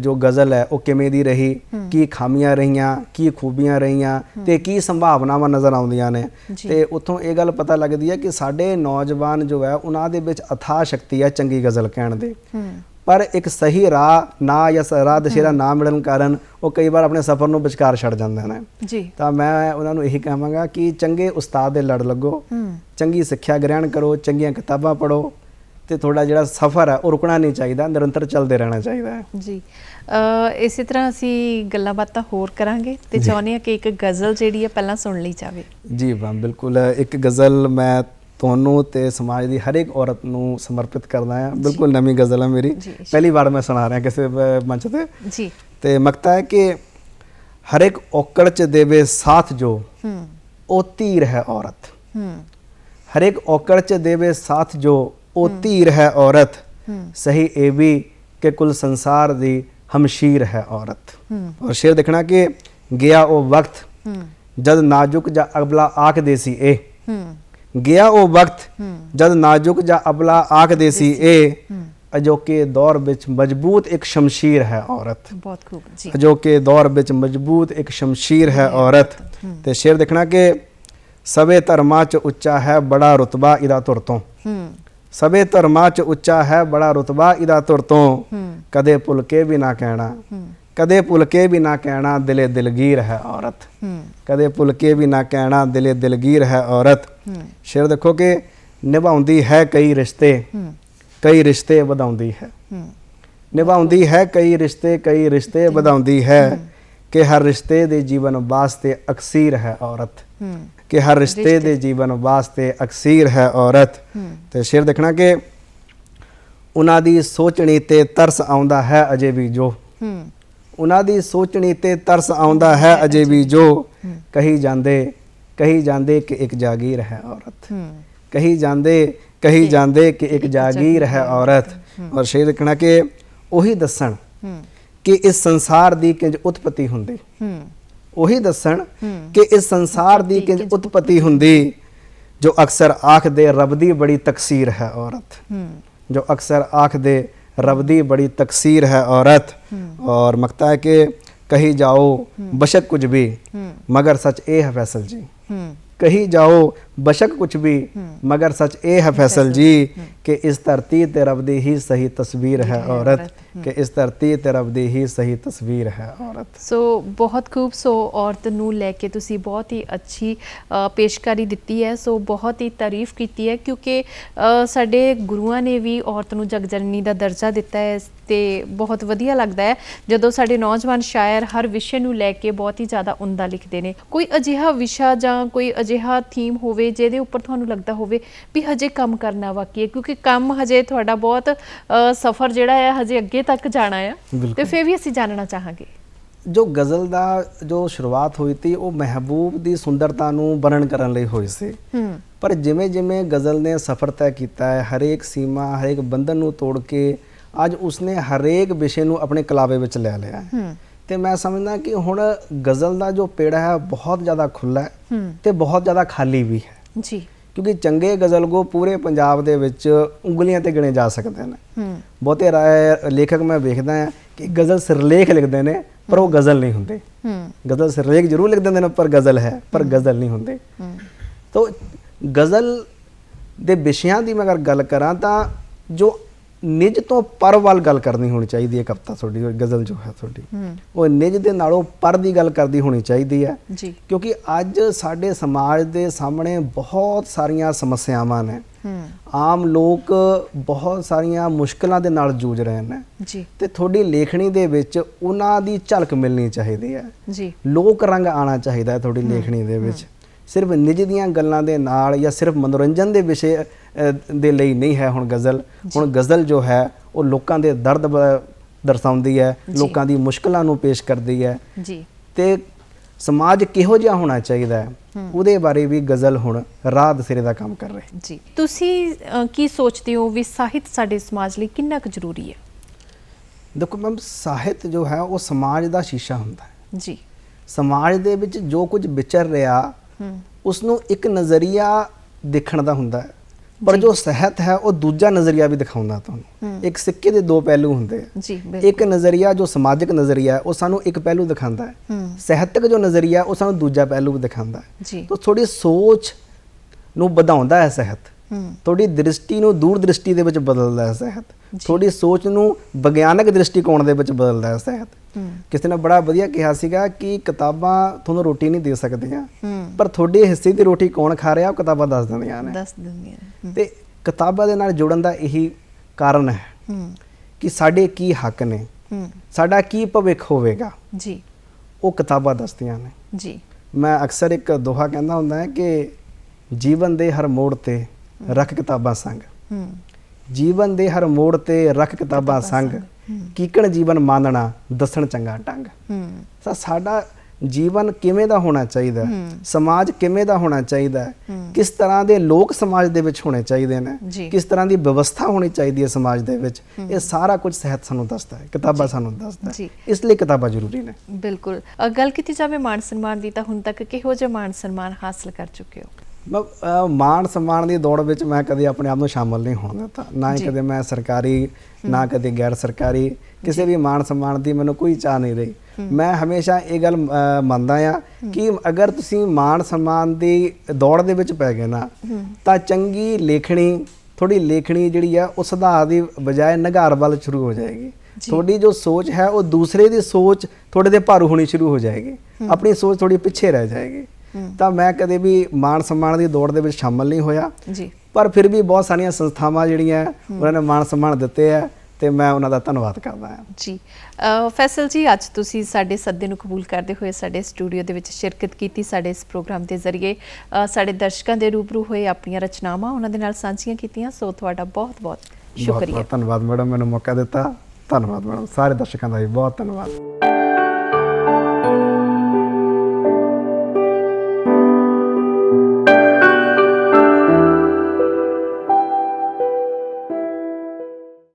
ਜੋ ਗਜ਼ਲ ਹੈ ਉਹ ਕਿਵੇਂ ਦੀ ਰਹੀ ਕੀ ਖਾਮੀਆਂ ਰਹੀਆਂ ਕੀ ਖੂਬੀਆਂ ਰਹੀਆਂ ਤੇ ਕੀ ਸੰਭਾਵਨਾਵਾਂ ਨਜ਼ਰ ਆਉਂਦੀਆਂ ਨੇ। ਤੇ ਉੱਥੋਂ ਇਹ ਗੱਲ ਪਤਾ ਲੱਗਦੀ ਹੈ ਕਿ ਸਾਡੇ ਨੌਜਵਾਨ ਜੋ ਹੈ ਉਹਨਾਂ ਦੇ ਵਿੱਚ ਅਥਾਹ ਸ਼ਕਤੀ ਹੈ ਚੰਗੀ ਗਜ਼ਲ ਕਹਿਣ ਦੀ। ਪਰ ਇੱਕ ਸਹੀ ਰਾਹ ਨਾ ਜਾਂ ਸ- ਰਾਹ ਦਸ਼ੇਰਾ ਨਾ ਮਿਲਣ ਕਾਰਨ ਉਹ ਕਈ ਵਾਰ ਆਪਣੇ ਸਫ਼ਰ ਨੂੰ ਵਿਚਕਾਰ ਛੱਡ ਜਾਂਦੇ ਨੇ। ਜੀ। ਤਾਂ ਮੈਂ ਉਹਨਾਂ ਨੂੰ ਇਹੀ ਕਹਾਂਗਾ ਕਿ ਚੰਗੇ ਉਸਤਾਦ ਦੇ ਲੜ ਲੱਗੋ ਚੰਗੀ ਸਿੱਖਿਆ ਗ੍ਰਹਿਣ ਕਰੋ ਚੰਗੀਆਂ ਕਿਤਾਬਾਂ ਪੜ੍ਹੋ ਤੇ ਤੁਹਾਡਾ ਜਿਹੜਾ ਸਫ਼ਰ ਹੈ ਉਹ ਰੁਕਣਾ ਨਹੀਂ ਚਾਹੀਦਾ ਨਿਰੰਤਰ ਚੱਲਦੇ ਰਹਿਣਾ ਚਾਹੀਦਾ ਹੈ। ਜੀ। ਇਸੇ ਤਰ੍ਹਾਂ ਅਸੀਂ ਗੱਲਾਂ ਬਾਤਾਂ ਹੋਰ ਕਰਾਂਗੇ ਤੇ ਚਾਹੁੰਦੇ ਹਾਂ ਕਿ ਇੱਕ ਗਜ਼ਲ ਜਿਹੜੀ ਹੈ ਪਹਿਲਾਂ ਸੁਣ ਲਈ ਜਾਵੇ। ਜੀ ਬਿਲਕੁਲ। ਇੱਕ ਗਜ਼ਲ ਮੈਂ ਤੁਹਾਨੂੰ ਤੇ ਸਮਾਜ ਦੀ ਹਰ ਇੱਕ ਔਰਤ ਨੂੰ ਸਮਰਪਿਤ ਕਰਦਾ ਹਾਂ। ਬਿਲਕੁਲ ਨਵੀਂ ਗਜ਼ਲ ਹੈ ਮੇਰੀ। ਪਹਿਲੀ ਵਾਰ ਮੈਂ ਸੁਣਾ ਰਿਹਾ ਕਿਸੇ ਮੰਚ ਤੇ। ਜੀ। ਤੇ ਮਕਤਾ ਹੈ ਕਿ ਹਰ ਇੱਕ ਔਕੜ ਚ ਦੇਵੇ ਸਾਥ ਜੋ ਹੂੰ। ਉਹ ਤੀਰ ਹੈ ਔਰਤ। ਹੂੰ। ਹਰ ਇੱਕ ਔਕੜ ਚ ਦੇਵੇ ਸਾਥ ਜੋ ਉਹ ਤੀਰ ਹੈ ਔਰਤ। ਸਹੀ ਇਹ ਵੀ ਕਿ ਕੁਲ ਸੰਸਾਰ ਦੀ ਹਮਸ਼ੀਰ ਹੈ ਔਰਤ। ਔਰ ਸ਼ੇਰ ਦੇਖਣਾ ਕਿ ਗਿਆ ਉਹ ਵਕਤ ਜਦ ਨਾਜ਼ੁਕ ਜਾਂ ਅਬਲਾ ਆਖਦੇ ਸੀ ਇਹ। ਗਿਆ ਉਹ ਵਕਤ ਜਦ ਨਾਜ਼ੁਕ ਜਾਂ ਅਬਲਾ ਆਖਦੇ ਸੀ ਇਹ ਅਜੋਕੇ ਦੌਰ ਵਿੱਚ ਮਜ਼ਬੂਤ ਇੱਕ ਸ਼ਮਸ਼ੀਰ ਹੈ ਔਰਤ। ਬਹੁਤ ਖੂਬ ਜੀ। ਅਜੋਕੇ ਦੌਰ ਵਿੱਚ ਮਜ਼ਬੂਤ ਇੱਕ ਸ਼ਮਸ਼ੀਰ ਹੈ ਔਰਤ। ਤੇ ਸ਼ੇਰ ਦੇਖਣਾ ਕਿ ਸਵੇ ਧਰਮਾਂ ਚ ਉੱਚਾ ਹੈ ਬੜਾ ਰਤਬਾ ਇਹਦਾ ਤੁਰ ਤੋਂ। ਹੂੰ। ਸਵੇ ਧਰਮਾਂ ਚ ਉੱਚਾ ਹੈ ਬੜਾ ਰਤਬਾ ਇਹਦਾ ਤੁਰ ਤੋਂ। ਹੂੰ। ਕਦੇ ਭੁੱਲ ਕੇ ਵੀ ਨਾ ਕਹਿਣਾ। ਕਦੇ ਭੁੱਲ ਕੇ ਵੀ ਨਾ ਕਹਿਣਾ ਦਿਲੇ ਦਿਲਗੀਰ ਹੈ ਔਰਤ। ਕਦੇ ਭੁੱਲ ਕੇ ਵੀ ਨਾ ਕਹਿਣਾ ਦਿਲੇ ਦਿਲਗੀਰ ਹੈ ਔਰਤ। ਸ਼ੇਰ ਦੇਖੋ ਕਿ ਨਿਭਾਉਂਦੀ ਹੈ ਕਈ ਰਿਸ਼ਤੇ ਕਈ ਰਿਸ਼ਤੇ ਵਧਾਉਂਦੀ ਹੈ। ਨਿਭਾਉਂਦੀ ਹੈ ਕਈ ਰਿਸ਼ਤੇ ਕਈ ਰਿਸ਼ਤੇ ਵਧਾਉਂਦੀ ਹੈ ਕਿ ਹਰ ਰਿਸ਼ਤੇ ਦੇ ਜੀਵਨ ਵਾਸਤੇ ਅਕਸੀਰ ਹੈ ਔਰਤ। ਕਿ ਹਰ ਰਿਸ਼ਤੇ ਦੇ ਜੀਵਨ ਵਾਸਤੇ ਅਕਸੀਰ ਹੈ ਔਰਤ। ਤੇ ਸ਼ੇਰ ਦੇਖਣਾ ਕਿ ਉਹਨਾਂ ਦੀ ਸੋਚਣੀ ਤੇ ਤਰਸ ਆਉਂਦਾ ਹੈ ਅਜੇ ਵੀ ਜੋ। ਉਹਨਾਂ ਦੀ ਸੋਚਣੀ ਤੇ ਤਰਸ ਆਉਂਦਾ ਹੈ ਅਜੇ ਵੀ ਜੋ ਕਹੀ ਜਾਂਦੇ ਕਹੀ ਜਾਂਦੇ ਕਿ ਇੱਕ ਜਾਗੀਰ ਹੈ ਔਰਤ। ਕਹੀ ਜਾਂਦੇ ਕਹੀ ਜਾਂਦੇ ਕਿ ਇੱਕ ਜਾਗੀਰ ਹੈ ਔਰਤ। ਔਰ ਸ਼ੇਰ ਲਿਖਣਾ ਕਿ ਉਹੀ ਦੱਸਣ ਕਿ ਇਸ ਸੰਸਾਰ ਦੀ ਕਿੰਜ ਉਤਪਤੀ ਹੁੰਦੀ। ਉਹੀ ਦੱਸਣ। ਕਿ ਇਸ ਸੰਸਾਰ ਦੀ ਕਿੰਜ ਉਤਪਤੀ ਹੁੰਦੀ। ਜੋ ਅਕਸਰ ਆਖਦੇ ਰੱਬ ਦੀ ਬੜੀ ਤਕਸੀਰ ਹੈ ਔਰਤ। ਜੋ ਅਕਸਰ ਆਖਦੇ ਰੱਬ ਦੀ ਬੜੀ ਤਕਸੀਰ ਹੈ ਔਰਤ ਔਰ ਮਕਤਾ ਹੈ ਕਿ ਕਹੀ ਜਾਓ ਬਸ਼ਕ ਕੁਝ ਵੀ ਹੂੰ ਮਗਰ ਸੱਚ ਇਹ ਹੈ ਫੈਸਲ ਜੀ ਹੂੰ ਕਹੀ ਜਾਓ ਬਸ਼ਕ ਕੁਝ ਵੀ ਮਗਰ ਸੱਚ ਇਹ ਹੈ ਫੈਸਲ ਜੀ ਕਿ ਇਸ ਧਰਤੀ ਤੇ ਰੱਬ ਦੀ ਹੀ ਸਹੀ ਤਸਵੀਰ ਹੈ ਔਰਤ ਕਿ ਇਸ ਧਰਤੀ ਤੇ ਰੱਬ ਦੀ ਹੀ ਸਹੀ ਤਸਵੀਰ ਹੈ ਔਰਤ। ਸੋ ਬਹੁਤ ਖੂਬ ਸੋ ਔਰਤ ਨੂੰ ਲੈ ਕੇ ਤੁਸੀਂ ਬਹੁਤ ਹੀ ਅੱਛੀ ਪੇਸ਼ਕਾਰੀ ਦਿੱਤੀ ਹੈ ਸੋ ਬਹੁਤ ਹੀ ਤਾਰੀਫ ਕੀਤੀ ਹੈ ਕਿਉਂਕਿ ਸਾਡੇ ਗੁਰੂਆਂ ਨੇ ਵੀ ਔਰਤ ਨੂੰ ਜਗਜਨਨੀ ਦਾ ਦਰਜਾ ਦਿੱਤਾ ਹੈ ਤੇ ਬਹੁਤ ਵਧੀਆ ਲੱਗਦਾ ਹੈ ਜਦੋਂ ਸਾਡੇ ਨੌਜਵਾਨ ਸ਼ਾਇਰ ਹਰ ਵਿਸ਼ੇ ਨੂੰ ਲੈ ਕੇ ਬਹੁਤ ਹੀ ਜ਼ਿਆਦਾ ਉਮਦਾ ਲਿਖਦੇ ਨੇ। ਕੋਈ ਅਜਿਹਾ ਵਿਸ਼ਾ ਜਾਂ ਕੋਈ ਅਜਿਹਾ ਥੀਮ ਹੋਵੇ ਜਿਹਦੇ ਉੱਪਰ ਤੁਹਾਨੂੰ ਲੱਗਦਾ ਹੋਵੇ ਵੀ ਹਜੇ ਕੰਮ ਕਰਨਾ ਬਾਕੀ ਹੈ ਕਿਉਂਕਿ ਕੰਮ ਹਜੇ ਤੁਹਾਡਾ ਬਹੁਤ ਸਫ਼ਰ ਜਿਹੜਾ ਹੈ ਹਜੇ ਅੱਗੇ ਤੱਕ ਜਾਣਾ ਹੈ। ਤੇ। ਫਿਰ ਵੀ ਅਸੀਂ ਜਾਣਨਾ ਚਾਹਾਂਗੇ। ਜੋ ਗਜ਼ਲ ਦਾ ਜੋ ਸ਼ੁਰੂਆਤ ਹੋਈ ਤੀ ਉਹ ਮਹਿਬੂਬ ਦੀ ਸੁੰਦਰਤਾ ਨੂੰ ਵਰਣਨ ਕਰਨ ਲਈ ਹੋਈ ਸੀ। ਪਰ ਜਿਵੇਂ ਜਿਵੇਂ ਗਜ਼ਲ ਨੇ ਸਫ਼ਰ ਤੈਅ ਕੀਤਾ ਹੈ ਹਰੇਕ ਸੀਮਾ ਹਰੇਕ ਬੰਧਨ ਨੂੰ ਤੋੜ ਕੇ ਅੱਜ ਉਸਨੇ ਹਰੇਕ ਵਿਸ਼ੇ ਨੂੰ ਆਪਣੇ ਕਲਾਵੇ ਵਿੱਚ ਲੈ ਲਿਆ ਹੈ। ਤੇ ਮੈਂ ਸਮਝਦਾ ਕਿ ਹੁਣ ਗਜ਼ਲ ਦਾ ਜੋ ਪੇੜਾ ਹੈ ਬਹੁਤ ਜ਼ਿਆਦਾ ਖੁੱਲਾ ਹੂੰ। ਤੇ ਬਹੁਤ ਜ਼ਿਆਦਾ ਖਾਲੀ ਵੀ ਹੈ। ਜੀ। ਕਿਉਂਕਿ ਚੰਗੇ ਗਜ਼ਲਗੋ ਪੂਰੇ ਪੰਜਾਬ ਦੇ ਵਿੱਚ ਉਂਗਲੀਆਂ ਤੇ ਗਿਣੇ ਜਾ ਸਕਦੇ ਨੇ। ਹੂੰ। ਬਹੁਤੇ ਰਾਏ ਲੇਖਕ ਮੈਂ ਵੇਖਦਾ ਹਾਂ ਕਿ ਗਜ਼ਲ ਸਿਰਲੇਖ ਲਿਖਦੇ ਨੇ ਪਰ ਉਹ ਗਜ਼ਲ ਨਹੀਂ ਹੁੰਦੇ। ਹੂੰ। ਗਜ਼ਲ ਸਿਰਲੇਖ ਜ਼ਰੂਰ ਲਿਖ ਦਿੰਦੇ ਨੇ ਪਰ ਗਜ਼ਲ ਹੈ ਪਰ ਗਜ਼ਲ ਨਹੀਂ ਹੁੰਦੇ। ਹੂੰ। ਤੋ ਗਜ਼ਲ ਦੇ ਵਿਸ਼ਿਆਂ ਦੀ ਮੈਂ ਅਗਰ ਗੱਲ ਕਰਾਂ ਤਾਂ ਜੋ ਨਿਜ ਤੋਂ ਪਰ ਵੱਲ ਗੱਲ ਕਰਨੀ ਹੋਣੀ ਚਾਹੀਦੀ ਹੈ ਕਵਿਤਾ ਤੁਹਾਡੀ ਗਜ਼ਲ ਜੋ ਹੈ ਤੁਹਾਡੀ। ਉਹ ਨਿਜ ਦੇ ਨਾਲੋਂ ਪਰ ਦੀ ਗੱਲ ਕਰਦੀ ਹੋਣੀ ਚਾਹੀਦੀ ਹੈ। ਜੀ। ਕਿਉਂਕਿ ਅੱਜ ਸਾਡੇ ਸਮਾਜ ਦੇ ਸਾਹਮਣੇ ਬਹੁਤ ਸਾਰੀਆਂ ਸਮੱਸਿਆਵਾਂ ਨੇ। ਆਮ ਲੋਕ ਬਹੁਤ ਸਾਰੀਆਂ ਮੁਸ਼ਕਲਾਂ ਦੇ ਨਾਲ ਜੂਝ ਰਹੇ ਨੇ। ਜੀ। ਤੇ ਤੁਹਾਡੀ ਲੇਖਣੀ ਦੇ ਵਿੱਚ ਉਹਨਾਂ ਦੀ ਝਲਕ ਮਿਲਣੀ ਚਾਹੀਦੀ ਹੈ। ਜੀ। ਲੋਕ ਰੰਗ ਆਣਾ ਚਾਹੀਦਾ ਹੈ ਤੁਹਾਡੀ ਲੇਖਣੀ ਦੇ ਵਿੱਚ। ਸਿਰਫ ਨਿੱਜ ਦੀਆਂ ਗੱਲਾਂ ਦੇ ਨਾਲ ਜਾਂ ਸਿਰਫ ਮਨੋਰੰਜਨ ਦੇ ਵਿਸ਼ੇ ਦੇ ਲਈ ਨਹੀਂ ਹੈ ਹੁਣ ਗਜ਼ਲ। ਹੁਣ ਗਜ਼ਲ ਜੋ ਹੈ ਉਹ ਲੋਕਾਂ ਦੇ ਦਰਦ ਦਰਸਾਉਂਦੀ ਹੈ। ਲੋਕਾਂ ਦੀ ਮੁਸ਼ਕਲਾਂ ਨੂੰ ਪੇਸ਼ ਕਰਦੀ ਹੈ। ਜੀ। ਤੇ ਸਮਾਜ ਕਿਹੋ ਜਿਹਾ ਹੋਣਾ ਚਾਹੀਦਾ ਹੈ? ਉਹਦੇ ਬਾਰੇ ਵੀ ਗਜ਼ਲ ਹੁਣ ਰਾਹ ਦਸੇਰੇ ਦਾ ਕੰਮ ਕਰ ਰਹੀ। ਜੀ। ਤੁਸੀਂ ਕੀ ਸੋਚਦੇ ਹੋ ਵੀ ਸਾਹਿਤ ਸਾਡੇ ਸਮਾਜ ਲਈ ਕਿੰਨਾ ਕੁ ਜ਼ਰੂਰੀ ਹੈ? ਦੇਖੋ ਮੈਮ ਸਾਹਿਤ ਜੋ ਹੈ ਉਹ ਸਮਾਜ ਦਾ ਸ਼ੀਸ਼ਾ ਹੁੰਦਾ ਹੈ। ਜੀ। ਸਮਾਜ ਦੇ ਵਿੱਚ ਜੋ ਕੁਝ ਵਿਚਰ ਰਿਹਾ ਉਸ ਨੂੰ ਇੱਕ ਨਜ਼ਰੀਆ ਦੇਖਣ ਦਾ ਹੁੰਦਾ ਹੈ। ਪਰ ਜੋ। ਸਾਹਿਤ ਹੈ ਉਹ ਦੂਜਾ ਨਜ਼ਰੀਆ ਵੀ ਦਿਖਾਉਂਦਾ ਤੁਹਾਨੂੰ। ਇੱਕ ਸਿੱਕੇ ਦੇ ਦੋ ਪਹਿਲੂ ਹੁੰਦੇ ਆ। ਜੀ ਇੱਕ ਨਜ਼ਰੀਆ ਜੋ ਸਮਾਜਿਕ ਨਜ਼ਰੀਆ ਹੈ ਉਹ ਸਾਨੂੰ ਇੱਕ ਪਹਿਲੂ ਦਿਖਾਉਂਦਾ ਹੈ। ਸਾਹਿਤਕ ਜੋ ਨਜ਼ਰੀਆ ਉਹ ਸਾਨੂੰ ਦੂਜਾ ਪਹਿਲੂ ਵੀ ਦਿਖਾਉਂਦਾ ਹੈ। ਜੀ। ਤਾਂ ਥੋੜੀ ਸੋਚ ਨੂੰ ਵਧਾਉਂਦਾ ਹੈ ਸਾਹਿਤ। ਤੁਹਾਡੀ ਦ੍ਰਿਸ਼ਟੀ ਨੂੰ ਦੂਰ ਦ੍ਰਿਸ਼ਟੀ ਦੇ ਵਿੱਚ ਬਦਲਦਾ ਹੈ ਸਾਹਿਤ। ਤੁਹਾਡੀ ਸੋਚ ਨੂੰ ਵਿਗਿਆਨਕ ਦ੍ਰਿਸ਼ਟੀਕੋਣ ਦੇ ਵਿੱਚ ਬਦਲਦਾ ਹੈ ਸਾਹਿਤ। ਕਿਸੇ ਨੇ ਬੜਾ ਵਧੀਆ ਕਿਹਾ ਸੀਗਾ ਕਿ ਕਿਤਾਬਾਂ ਤੁਹਾਨੂੰ ਰੋਟੀ ਨਹੀਂ ਦੇ ਸਕਦੀਆਂ ਪਰ ਤੁਹਾਡੇ ਹਿੱਸੇ ਦੀ ਰੋਟੀ ਕੌਣ ਖਾ ਰਿਹਾ ਉਹ ਕਿਤਾਬਾਂ ਦੱਸ ਦਿੰਦੀਆਂ ਨੇ। ਦੱਸ ਦਿੰਦੀ ਹੈ ਹੂੰ, ਤੇ ਕਿਤਾਬਾਂ ਦੇ ਨਾਲ ਜੁੜਨ ਦਾ ਇਹੀ ਕਾਰਨ ਹੈ ਕਿ ਸਾਡੇ ਕੀ ਹੱਕ ਨੇ ਸਾਡਾ ਕੀ ਭਵਿੱਖ ਹੋਵੇਗਾ ਜੀ। ਉਹ ਕਿਤਾਬਾਂ ਦੱਸਦੀਆਂ ਨੇ। ਜੀ। ਮੈਂ ਅਕਸਰ ਇੱਕ ਦੋਹਾ ਕਹਿੰਦਾ ਹੁੰਦਾ ਹੈ ਕਿ ਜੀਵਨ ਦੇ ਹਰ ਮੋੜ ਤੇ ਰੱਖ ਕਿਤਾਬਾਂ ਸੰਗ। ਹੂੰ। ਜੀਵਨ ਦੇ ਹਰ ਮੋੜ ਤੇ ਰੱਖ ਕਿਤਾਬਾਂ ਸੰਗ। ਕੀਕਣ ਜੀਵਨ ਮਾਨਣਾ ਦੱਸਣ ਚੰਗਾ ਟੰਗ ਹੂੰ। ਸਾਡਾ ਜੀਵਨ ਕਿਵੇਂ ਦਾ ਹੋਣਾ ਚਾਹੀਦਾ। ਸਮਾਜ ਕਿਵੇਂ ਦਾ ਹੋਣਾ ਚਾਹੀਦਾ। ਕਿਸ ਤਰ੍ਹਾਂ ਦੇ ਲੋਕ ਸਮਾਜ ਦੇ ਵਿੱਚ ਹੋਣੇ ਚਾਹੀਦੇ ਨੇ। ਕਿਸ ਤਰ੍ਹਾਂ ਦੀ ਵਿਵਸਥਾ ਹੋਣੀ ਚਾਹੀਦੀ ਹੈ ਸਮਾਜ ਦੇ ਵਿੱਚ? ਇਹ ਸਾਰਾ ਕੁਝ ਸਾਹਿਤ ਸਾਨੂੰ ਦੱਸਦਾ ਹੈ ਕਿਤਾਬਾਂ ਸਾਨੂੰ ਦੱਸਦਾ। ਹੈ। ਇਸ ਲਈ ਕਿਤਾਬਾਂ ਜ਼ਰੂਰੀ ਨੇ। ਬਿਲਕੁਲ। ਗੱਲ ਕੀਤੀ ਜਾਵੇ ਮਾਨ ਸਨਮਾਨ ਦੀ ਤਾਂ ਹੁਣ ਤੱਕ ਕਿਹੋ ਜਿਹਾ ਮਾਨ ਸਨਮਾਨ ਹਾਸਲ ਕਰ ਚੁੱਕੇ ਹੋ? ਮਾਣ ਸਨਮਾਨ ਦੀ ਦੌੜ ਵਿੱਚ ਮੈਂ ਕਦੇ ਆਪਣੇ ਆਪ ਨੂੰ ਸ਼ਾਮਲ ਨਹੀਂ ਹੋਣ ਦਿੱਤਾ। ਨਾ ਹੀ। ਕਦੇ ਮੈਂ ਸਰਕਾਰੀ ਨਾ ਕਦੇ ਗੈਰ ਸਰਕਾਰੀ ਕਿਸੇ ਵੀ ਮਾਣ ਸਨਮਾਨ ਦੀ ਮੈਨੂੰ ਕੋਈ ਚਾਹ ਨਹੀਂ ਰਹੀ। ਮੈਂ ਹਮੇਸ਼ਾ ਇਹ ਗੱਲ ਮੰਨਦਾ ਆ ਕਿ ਅਗਰ ਤੁਸੀਂ ਮਾਣ ਸਨਮਾਨ ਦੀ ਦੌੜ ਦੇ ਵਿੱਚ ਪੈ ਗਏ ਨਾ ਤਾਂ ਚੰਗੀ ਲੇਖਣੀ ਥੋੜੀ ਲੇਖਣੀ ਜਿਹੜੀ ਆ ਉਹ ਸੁਧਾਰ ਦੀ ਬਜਾਏ ਨਿਘਾਰ ਵੱਲ ਸ਼ੁਰੂ ਹੋ ਜਾਏਗੀ। ਤੁਹਾਡੀ ਜੋ ਸੋਚ ਹੈ ਉਹ ਦੂਸਰੇ ਦੀ ਸੋਚ ਤੁਹਾਡੇ ਤੇ ਭਾਰੂ ਹੋਣੀ ਸ਼ੁਰੂ ਹੋ ਜਾਏਗੀ। ਆਪਣੀ ਸੋਚ ਥੋੜੀ ਪਿੱਛੇ ਰਹਿ ਜਾਏਗੀ। ਤਾਂ ਮੈਂ ਕਦੇ ਵੀ ਮਾਣ ਸਨਮਾਨ ਦੀ ਦੌੜ ਦੇ ਵਿੱਚ ਸ਼ਾਮਲ ਨਹੀਂ ਹੋਇਆ। ਜੀ। ਪਰ ਫਿਰ ਵੀ ਬਹੁਤ ਸਾਰੀਆਂ ਸੰਸਥਾਵਾਂ ਜਿਹੜੀਆਂ ਉਹਨਾਂ ਨੇ ਮਾਣ ਸਨਮਾਨ ਦਿੱਤੇ ਆ ਤੇ ਮੈਂ ਉਹਨਾਂ ਦਾ ਧੰਨਵਾਦ ਕਰਦਾ ਹਾਂ। ਜੀ। ਫੈਸਲ ਜੀ ਅੱਜ ਤੁਸੀਂ ਸਾਡੇ ਸੱਦੇ ਨੂੰ ਕਬੂਲ ਕਰਦੇ ਹੋਏ ਸਾਡੇ ਸਟੂਡੀਓ ਦੇ ਵਿੱਚ ਸ਼ਿਰਕਤ ਕੀਤੀ ਸਾਡੇ ਇਸ ਪ੍ਰੋਗਰਾਮ ਦੇ ਜ਼ਰੀਏ। ਸਾਡੇ ਦਰਸ਼ਕਾਂ ਦੇ ਰੂਬਰੂ ਹੋਏ ਆਪਣੀਆਂ ਰਚਨਾਵਾਂ ਉਹਨਾਂ ਦੇ ਨਾਲ ਸਾਂਝੀਆਂ ਕੀਤੀਆਂ ਸੋ ਤੁਹਾਡਾ ਬਹੁਤ ਬਹੁਤ ਬਹੁਤ ਸ਼ੁਕਰੀਆ। ਬਹੁਤ ਧੰਨਵਾਦ ਮੈਡਮ ਮੈਨੂੰ ਮੌਕਾ ਦਿੱਤਾ। ਧੰਨਵਾਦ ਮੈਡਮ ਸਾਰੇ ਦਰਸ਼ਕਾਂ ਦਾ ਵੀ ਬਹੁਤ ਧੰਨਵਾਦ।